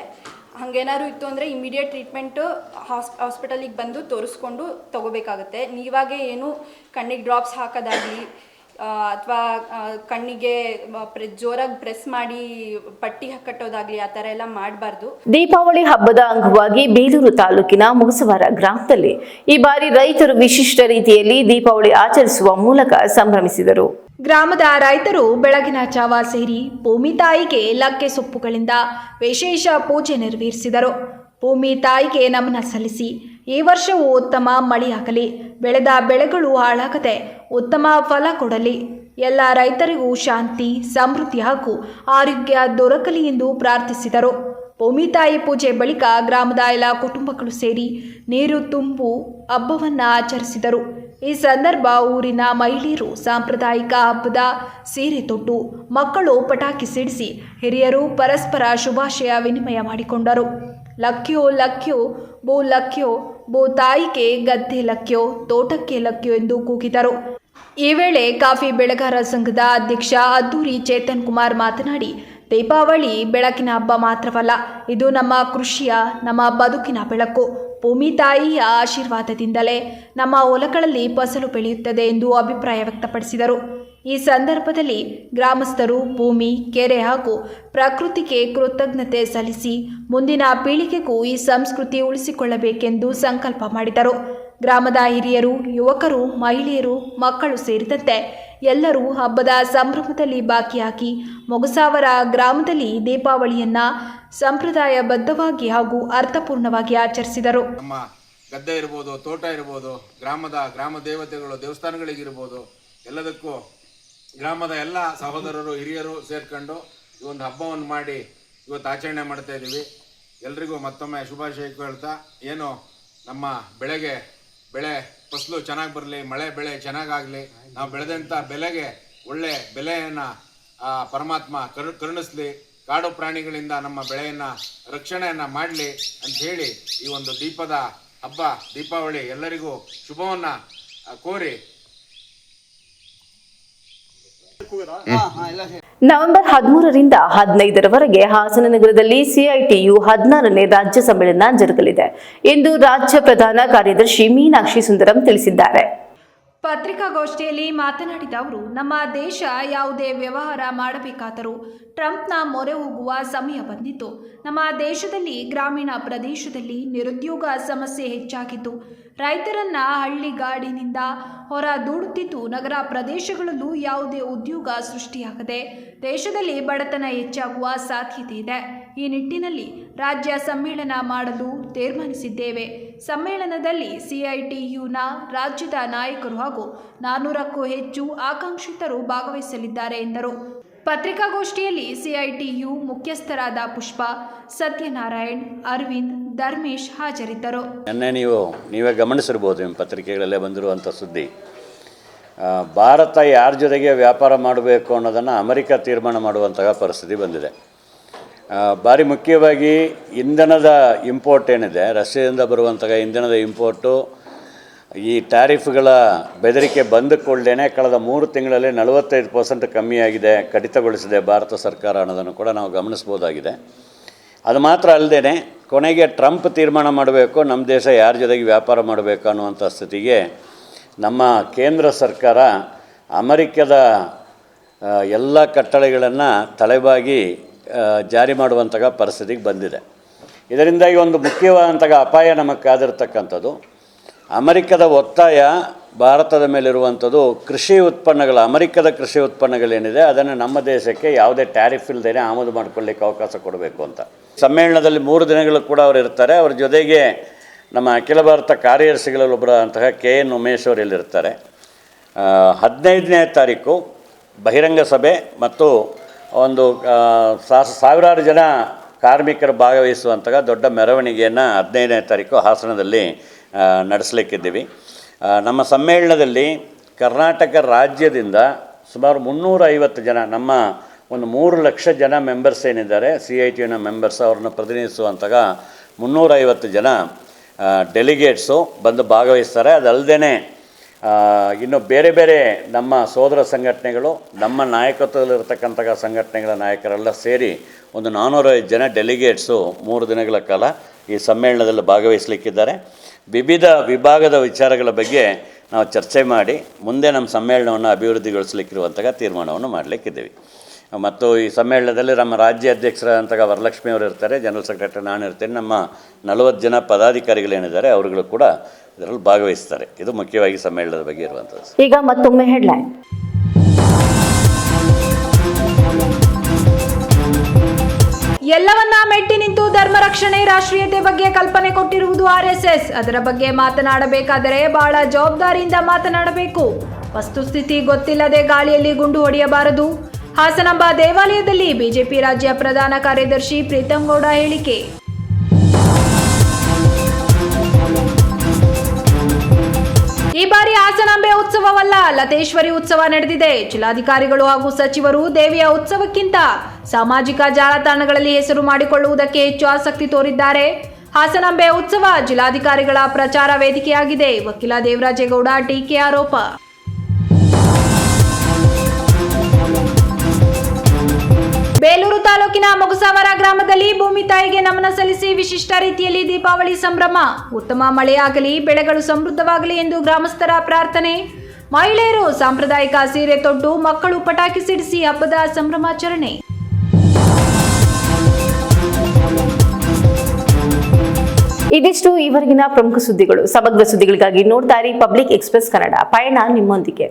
ಹಾಗೇನಾದ್ರು ಇತ್ತು ಅಂದರೆ ಇಮಿಡಿಯೇಟ್ ಟ್ರೀಟ್ಮೆಂಟು ಹಾಸ್ ಹಾಸ್ಪಿಟಲಿಗೆ ಬಂದು ತೋರಿಸ್ಕೊಂಡು ತಗೋಬೇಕಾಗುತ್ತೆ. ನೀವಾಗೆ ಏನು ಕಣ್ಣಿಗೆ ಡ್ರಾಪ್ಸ್ ಹಾಕೋದಾಗಲಿ ಅಥವಾ ಕಣ್ಣಿಗೆ ಜೋರಾಗಿ ಪ್ರೆಸ್ ಮಾಡಿ ಪಟ್ಟಿ ಕಟ್ಟೋದಾಗ್ಲಿ ಆ ಥರ ಎಲ್ಲ ಮಾಡಬಾರ್ದು. ದೀಪಾವಳಿ ಹಬ್ಬದ ಅಂಗವಾಗಿ ಬೀದೂರು ತಾಲೂಕಿನ ಮುಗಸವಾರ ಗ್ರಾಮದಲ್ಲಿ ಈ ಬಾರಿ ರೈತರು ವಿಶಿಷ್ಟ ರೀತಿಯಲ್ಲಿ ದೀಪಾವಳಿ ಆಚರಿಸುವ ಮೂಲಕ ಸಂಭ್ರಮಿಸಿದರು. ಗ್ರಾಮದ ರೈತರು ಬೆಳಗಿನ ಜಾವ ಸೇರಿ ಭೂಮಿ ತಾಯಿಗೆ ಲಕ್ಕೆ ಸೊಪ್ಪುಗಳಿಂದ ವಿಶೇಷ ಪೂಜೆ ನೆರವೇರಿಸಿದರು. ಭೂಮಿ ತಾಯಿಗೆ ನಮನ ಸಲ್ಲಿಸಿ ಈ ವರ್ಷವೂ ಉತ್ತಮ ಮಳೆಯಾಗಲಿ ಬೆಳೆದ ಬೆಳೆಗಳು ಹಾಳಾಗದೆ ಉತ್ತಮ ಫಲ ಕೊಡಲಿ. ಎಲ್ಲ ರೈತರಿಗೂ ಶಾಂತಿ, ಸಮೃದ್ಧಿ ಹಾಗೂ ಆರೋಗ್ಯ ದೊರಕಲಿ ಎಂದು ಪ್ರಾರ್ಥಿಸಿದರು. ಭೂಮಿ ತಾಯಿ ಪೂಜೆ ಬಳಿಕ ಗ್ರಾಮದ ಎಲ್ಲ ಕುಟುಂಬಗಳು ಸೇರಿ ನೀರು ತುಂಬು ಹಬ್ಬವನ್ನು ಆಚರಿಸಿದರು. ಈ ಸಂದರ್ಭ ಊರಿನ ಮಹಿಳೆಯರು ಸಾಂಪ್ರದಾಯಿಕ ಹಬ್ಬದ ಸೀರೆ ತೊಟ್ಟು ಮಕ್ಕಳು ಪಟಾಕಿ ಸಿಡಿಸಿ ಹಿರಿಯರು ಪರಸ್ಪರ ಶುಭಾಶಯ ವಿನಿಮಯ ಮಾಡಿಕೊಂಡರು. ಲಕ್ಯೋ ಲಕ್ಯೋ ಬೋ ಲಕ್ಯೋ ಬೋ ತಾಯಿಗೆ ಗದ್ದೆ ಲಕ್ಯೋ ತೋಟಕ್ಕೆ ಲಕ್ಯೋ ಎಂದು ಕೂಗಿದರು. ಈ ವೇಳೆ ಕಾಫಿ ಬೆಳೆಗಾರ ಸಂಘದ ಅಧ್ಯಕ್ಷ ಅದ್ದೂರಿ ಚೇತನ್ ಕುಮಾರ್ ಮಾತನಾಡಿ, ದೀಪಾವಳಿ ಬೆಳಕಿನ ಹಬ್ಬ ಮಾತ್ರವಲ್ಲ, ಇದು ನಮ್ಮ ಕೃಷಿಯ, ನಮ್ಮ ಬದುಕಿನ ಬೆಳಕು. ಭೂಮಿ ತಾಯಿಯ ಆಶೀರ್ವಾದದಿಂದಲೇ ನಮ್ಮ ಹೊಲಗಳಲ್ಲಿ ಫಸಲು ಬೆಳೆಯುತ್ತದೆ ಎಂದು ಅಭಿಪ್ರಾಯ ವ್ಯಕ್ತಪಡಿಸಿದರು. ಈ ಸಂದರ್ಭದಲ್ಲಿ ಗ್ರಾಮಸ್ಥರು ಭೂಮಿ, ಕೆರೆ ಹಾಗೂ ಪ್ರಕೃತಿಗೆ ಕೃತಜ್ಞತೆ ಸಲ್ಲಿಸಿ ಮುಂದಿನ ಪೀಳಿಗೆಗೂ ಈ ಸಂಸ್ಕೃತಿ ಉಳಿಸಿಕೊಳ್ಳಬೇಕೆಂದು ಸಂಕಲ್ಪ ಮಾಡಿದರು. ಗ್ರಾಮದ ಹಿರಿಯರು, ಯುವಕರು, ಮಹಿಳೆಯರು, ಮಕ್ಕಳು ಸೇರಿದಂತೆ ಎಲ್ಲರೂ ಹಬ್ಬದ ಸಂಭ್ರಮದಲ್ಲಿ ಬಾಕಿಯಾಗಿ ಮೊಗಸಾವರ ಗ್ರಾಮದಲ್ಲಿ ದೀಪಾವಳಿಯನ್ನ ಸಂಪ್ರದಾಯಬದ್ಧವಾಗಿ ಹಾಗೂ ಅರ್ಥಪೂರ್ಣವಾಗಿ ಆಚರಿಸಿದರು. ನಮ್ಮ ಗದ್ದೆ ಇರ್ಬೋದು, ತೋಟ ಇರ್ಬೋದು, ಗ್ರಾಮದ, ಗ್ರಾಮ ದೇವತೆಗಳು ದೇವಸ್ಥಾನಗಳಿಗಿರ್ಬೋದು ಎಲ್ಲದಕ್ಕೂ ಗ್ರಾಮದ ಎಲ್ಲ ಸಹೋದರರು, ಹಿರಿಯರು ಸೇರ್ಕೊಂಡು ಈ ಒಂದು ಹಬ್ಬವನ್ನು ಮಾಡಿ ಇವತ್ತು ಆಚರಣೆ ಮಾಡ್ತಾ ಇದ್ದೀವಿ. ಎಲ್ರಿಗೂ ಮತ್ತೊಮ್ಮೆ ಶುಭಾಶಯ ಹೇಳ್ತಾ ಏನು ನಮ್ಮ ಬೆಳೆಗೆ ಬೆಳೆ ಫಸಲು ಚೆನ್ನಾಗಿ ಬರಲಿ, ಮಳೆ ಬೆಳೆ ಚೆನ್ನಾಗಾಗಲಿ, ನಾವು ಬೆಳೆದಂಥ ಬೆಲೆಗೆ ಒಳ್ಳೆ ಬೆಲೆಯನ್ನು ಪರಮಾತ್ಮ ಕರು, ಕರುಣಿಸ್ಲಿ. ಕಾಡು ಪ್ರಾಣಿಗಳಿಂದ ನಮ್ಮ ಬೆಳೆಯನ್ನು, ರಕ್ಷಣೆಯನ್ನು ಮಾಡಲಿ ಅಂತ ಹೇಳಿ ಈ ಒಂದು ದೀಪದ ಹಬ್ಬ, ದೀಪಾವಳಿ ಎಲ್ಲರಿಗೂ ಶುಭವನ್ನು ಕೋರಿ. ನವೆಂಬರ್ ಹದಿಮೂರರಿಂದ ಹದಿನೈದರವರೆಗೆ ಹಾಸನ ನಗರದಲ್ಲಿ ಸಿಐಟಿಯು ಹದಿನಾರನೇ ರಾಜ್ಯ ಸಮ್ಮೇಳನ ಜರುಗಲಿದೆ ಎಂದು ರಾಜ್ಯ ಪ್ರಧಾನ ಕಾರ್ಯದರ್ಶಿ ಮೀನಾಕ್ಷಿ ಸುಂದರಂ ತಿಳಿಸಿದ್ದಾರೆ. ಪತ್ರಿಕಾಗೋಷ್ಠಿಯಲ್ಲಿ ಮಾತನಾಡಿದ ಅವರು, ನಮ್ಮ ದೇಶ ಯಾವುದೇ ವ್ಯವಹಾರ ಮಾಡಬೇಕಾದರೂ ಟ್ರಂಪ್ನ ಮೊರೆ ಹೋಗುವ ಸಮಯ ಬಂದಿತ್ತು. ನಮ್ಮ ದೇಶದಲ್ಲಿ, ಗ್ರಾಮೀಣ ಪ್ರದೇಶದಲ್ಲಿ ನಿರುದ್ಯೋಗ ಸಮಸ್ಯೆ ಹೆಚ್ಚಾಗಿತ್ತು. ರೈತರನ್ನ ಹಳ್ಳಿಗಾಡಿನಿಂದ ಹೊರ ದೂಡುತ್ತಿದ್ದು ನಗರ ಪ್ರದೇಶಗಳಲ್ಲೂ ಯಾವುದೇ ಉದ್ಯೋಗ ಸೃಷ್ಟಿಯಾಗದೆ ದೇಶದಲ್ಲಿ ಬಡತನ ಹೆಚ್ಚಾಗುವ ಸಾಧ್ಯತೆ ಇದೆ. ಈ ನಿಟ್ಟಿನಲ್ಲಿ ರಾಜ್ಯ ಸಮ್ಮೇಳನ ಮಾಡಲು ತೀರ್ಮಾನಿಸಿದ್ದೇವೆ. ಸಮ್ಮೇಳನದಲ್ಲಿ ಸಿಐಟಿಯುನ ರಾಜ್ಯದ ನಾಯಕರು ಹಾಗೂ ನಾನ್ನೂರಕ್ಕೂ ಹೆಚ್ಚು ಆಕಾಂಕ್ಷಿತರು ಭಾಗವಹಿಸಲಿದ್ದಾರೆ ಎಂದರು. ಪತ್ರಿಕಾಗೋಷ್ಠಿಯಲ್ಲಿ ಸಿಐಟಿಯು ಮುಖ್ಯಸ್ಥರಾದ ಪುಷ್ಪ, ಸತ್ಯನಾರಾಯಣ್, ಅರವಿಂದ್, ಧರ್ಮೇಶ್ ಹಾಜರಿದ್ದರು. ನನ್ನ ನೀವು, ನೀವೇ ಗಮನಿಸಿರ್ಬೋದು, ನಿಮ್ಮ ಪತ್ರಿಕೆಗಳಲ್ಲೇ ಬಂದಿರುವಂಥ ಸುದ್ದಿ. ಭಾರತ ಯಾರ ಜೊತೆಗೆ ವ್ಯಾಪಾರ ಮಾಡಬೇಕು ಅನ್ನೋದನ್ನು ಅಮೆರಿಕ ತೀರ್ಮಾನ ಮಾಡುವಂತಹ ಪರಿಸ್ಥಿತಿ ಬಂದಿದೆ. ಭಾರಿ ಮುಖ್ಯವಾಗಿ ಇಂಧನದ ಇಂಪೋರ್ಟ್ ಏನಿದೆ, ರಷ್ಯಾದಿಂದ ಬರುವಂತಹ ಇಂಧನದ ಇಂಪೋರ್ಟು, ಈ ಟ್ಯಾರಿಫ್ಗಳ ಬೆದರಿಕೆ ಬಂದ ಕೂಡಲೇ ಕಳೆದ ಮೂರು ತಿಂಗಳಲ್ಲಿ ನಲವತ್ತೈದು ಪರ್ಸೆಂಟ್ ಕಮ್ಮಿಯಾಗಿದೆ, ಕಡಿತಗೊಳಿಸಿದೆ ಭಾರತ ಸರ್ಕಾರ ಅನ್ನೋದನ್ನು ಕೂಡ ನಾವು ಗಮನಿಸ್ಬೋದಾಗಿದೆ ಅದು ಮಾತ್ರ ಅಲ್ಲದೆ ಕೊನೆಗೆ ಟ್ರಂಪ್ ತೀರ್ಮಾನ ಮಾಡಬೇಕು, ನಮ್ಮ ದೇಶ ಯಾರ ಜೊತೆಗೆ ವ್ಯಾಪಾರ ಮಾಡಬೇಕು ಅನ್ನುವಂಥ ಸ್ಥಿತಿಗೆ ನಮ್ಮ ಕೇಂದ್ರ ಸರ್ಕಾರ ಅಮೆರಿಕದ ಎಲ್ಲ ಕಟ್ಟಳೆಗಳನ್ನು ತಲೆಬಾಗಿ ಜಾರಿ ಮಾಡುವಂತಹ ಪರಿಸ್ಥಿತಿಗೆ ಬಂದಿದೆ. ಇದರಿಂದಾಗಿ ಒಂದು ಮುಖ್ಯವಾದಂತಹ ಅಪಾಯ ನಮಗೆ ಕಾದಿರತಕ್ಕಂಥದ್ದು. ಅಮೆರಿಕದ ಒತ್ತಾಯ ಭಾರತದ ಮೇಲಿರುವಂಥದ್ದು ಕೃಷಿ ಉತ್ಪನ್ನಗಳ, ಅಮೆರಿಕದ ಕೃಷಿ ಉತ್ಪನ್ನಗಳೇನಿದೆ, ಅದನ್ನು ನಮ್ಮ ದೇಶಕ್ಕೆ ಯಾವುದೇ ಟ್ಯಾರಿಫ್ ಇಲ್ಲದೇ ಆಮದು ಮಾಡಿಕೊಳ್ಳಿಕ್ಕೆ ಅವಕಾಶ ಕೊಡಬೇಕು ಅಂತ. ಸಮ್ಮೇಳನದಲ್ಲಿ ಮೂರು ದಿನಗಳು ಕೂಡ ಅವರು ಇರ್ತಾರೆ. ಅವ್ರ ಜೊತೆಗೆ ನಮ್ಮ ಅಖಿಲ ಭಾರತ ಕಾರ್ಯದರ್ಶಿಗಳಲ್ಲಿ ಒಬ್ಬರ ಅಂತಹ ಕೆ ಎನ್ ಉಮೇಶ್ ಅವರು ಇಲ್ಲಿರ್ತಾರೆ. ಹದಿನೈದನೇ ತಾರೀಕು ಬಹಿರಂಗ ಸಭೆ ಮತ್ತು ಒಂದು ಸಾವಿರಾರು ಜನ ಕಾರ್ಮಿಕರು ಭಾಗವಹಿಸುವಂತಹ ದೊಡ್ಡ ಮೆರವಣಿಗೆಯನ್ನು ಹದಿನೈದನೇ ತಾರೀಕು ಹಾಸನದಲ್ಲಿ ನಡೆಸಲಿಕ್ಕಿದ್ದೀವಿ. ನಮ್ಮ ಸಮ್ಮೇಳನದಲ್ಲಿ ಕರ್ನಾಟಕ ರಾಜ್ಯದಿಂದ ಸುಮಾರು ಮುನ್ನೂರ ಐವತ್ತು ಜನ, ನಮ್ಮ ಒಂದು ಮೂರು ಲಕ್ಷ ಜನ ಮೆಂಬರ್ಸ್ ಏನಿದ್ದಾರೆ ಸಿ ಐ ಟಿನ ಮೆಂಬರ್ಸ್ ಅವ್ರನ್ನ ಪ್ರತಿನಿಧಿಸುವಂತಹ ಮುನ್ನೂರೈವತ್ತು ಜನ ಡೆಲಿಗೇಟ್ಸು ಬಂದು ಭಾಗವಹಿಸ್ತಾರೆ. ಅದಲ್ಲದೆ ಇನ್ನು ಬೇರೆ ಬೇರೆ ನಮ್ಮ ಸೋದರ ಸಂಘಟನೆಗಳು, ನಮ್ಮ ನಾಯಕತ್ವದಲ್ಲಿರ್ತಕ್ಕಂಥ ಸಂಘಟನೆಗಳ ನಾಯಕರೆಲ್ಲ ಸೇರಿ ಒಂದು ನಾನ್ನೂರೈವತ್ತು ಜನ ಡೆಲಿಗೇಟ್ಸು ಮೂರು ದಿನಗಳ ಕಾಲ ಈ ಸಮ್ಮೇಳನದಲ್ಲಿ ಭಾಗವಹಿಸಲಿಕ್ಕಿದ್ದಾರೆ. ವಿವಿಧ ವಿಭಾಗದ ವಿಚಾರಗಳ ಬಗ್ಗೆ ನಾವು ಚರ್ಚೆ ಮಾಡಿ ಮುಂದೆ ನಮ್ಮ ಸಮ್ಮೇಳನವನ್ನು ಅಭಿವೃದ್ಧಿಗೊಳಿಸಲಿಕ್ಕಿರುವಂತಹ ತೀರ್ಮಾನವನ್ನು ಮಾಡಲಿಕ್ಕಿದ್ದೀವಿ. ಮತ್ತು ಈ ಸಮ್ಮೇಳನದಲ್ಲಿ ನಮ್ಮ ರಾಜ್ಯ ಅಧ್ಯಕ್ಷರಾದಂತಹ ವರಲಕ್ಷ್ಮಿ ಅವರು ಇರ್ತಾರೆ ಜನರಲ್ ಸೆಕ್ರೆಟರಿ ನಾನು ಇರ್ತೇನೆ ನಮ್ಮ ನಲವತ್ತು ಜನ ಪದಾಧಿಕಾರಿಗಳೇನಿದ್ದಾರೆ ಅವರುಗಳು ಕೂಡ ಇದರಲ್ಲಿ ಭಾಗವಹಿಸ್ತಾರೆ. ಇದು ಮುಖ್ಯವಾಗಿ ಸಮ್ಮೇಳನದ ಬಗ್ಗೆ ಇರುವಂಥದ್ದು. ಈಗ ಮತ್ತೊಮ್ಮೆ ಹೆಡ್ಲೈನ್ ಎಲ್ಲವನ್ನ ಮೆಟ್ಟಿ ನಿಂತು ಧರ್ಮ ರಕ್ಷಣೆ ರಾಷ್ಟ್ರೀಯತೆ ಬಗ್ಗೆ ಕಲ್ಪನೆ ಕೊಟ್ಟಿರುವುದು ಆರ್ಎಸ್ಎಸ್ ಅದರ ಬಗ್ಗೆ ಮಾತನಾಡಬೇಕಾದರೆ ಬಹಳ ಜವಾಬ್ದಾರಿಯಿಂದ ಮಾತನಾಡಬೇಕು. ವಸ್ತುಸ್ಥಿತಿ ಗೊತ್ತಿಲ್ಲದೆ ಗಾಳಿಯಲ್ಲಿ ಗುಂಡು ಹೊಡೆಯಬಾರದು. ಹಾಸನಾಂಬ ದೇವಾಲಯದಲ್ಲಿ ಬಿಜೆಪಿ ರಾಜ್ಯ ಪ್ರಧಾನ ಕಾರ್ಯದರ್ಶಿ ಪ್ರೀತಂ ಗೌಡ ಹೇಳಿಕೆ. ಈ ಬಾರಿ ಹಾಸನಾಂಬೆ ಉತ್ಸವವಲ್ಲ, ಲತೇಶ್ವರಿ ಉತ್ಸವ ನಡೆದಿದೆ. ಜಿಲ್ಲಾಧಿಕಾರಿಗಳು ಹಾಗೂ ಸಚಿವರು ದೇವಿಯ ಉತ್ಸವಕ್ಕಿಂತ ಸಾಮಾಜಿಕ ಜಾಲತಾಣಗಳಲ್ಲಿ ಹೆಸರು ಮಾಡಿಕೊಳ್ಳುವುದಕ್ಕೆ ಹೆಚ್ಚು ಆಸಕ್ತಿ ತೋರಿದ್ದಾರೆ. ಹಾಸನಾಂಬೆ ಉತ್ಸವ ಜಿಲ್ಲಾಧಿಕಾರಿಗಳ ಪ್ರಚಾರ ವೇದಿಕೆಯಾಗಿದೆ. ವಕೀಲ ದೇವರಾಜೇಗೌಡ ಟೀಕೆ ಆರೋಪ. ಬೇಲೂರು ತಾಲೂಕಿನ ಮೊಗಸಾವರ ಗ್ರಾಮದಲ್ಲಿ ಭೂಮಿ ತಾಯಿಗೆ ನಮನ ಸಲ್ಲಿಸಿ ವಿಶಿಷ್ಟ ರೀತಿಯಲ್ಲಿ ದೀಪಾವಳಿ ಸಂಭ್ರಮ. ಉತ್ತಮ ಮಳೆಯಾಗಲಿ, ಬೆಳೆಗಳು ಸಮೃದ್ಧವಾಗಲಿ ಎಂದು ಗ್ರಾಮಸ್ಥರ ಪ್ರಾರ್ಥನೆ. ಮಹಿಳೆಯರು ಸಾಂಪ್ರದಾಯಿಕ ಸೀರೆ ತೊಟ್ಟು ಮಕ್ಕಳು ಪಟಾಕಿ ಸಿಡಿಸಿ ಹಬ್ಬದ ಸಂಭ್ರಮಾಚರಣೆ ಇದಿಷ್ಟು ಈವರೆಗಿನ ಪ್ರಮುಖ ಸುದ್ದಿಗಳು. ಸಮಗ್ರ ಸುದ್ದಿಗಳಿಗಾಗಿ ನೋಡ್ತಾ ಪಬ್ಲಿಕ್ ಎಕ್ಸ್ಪ್ರೆಸ್ ಕನ್ನಡ. ಪಯಣ ನಿಮ್ಮೊಂದಿಗೆ.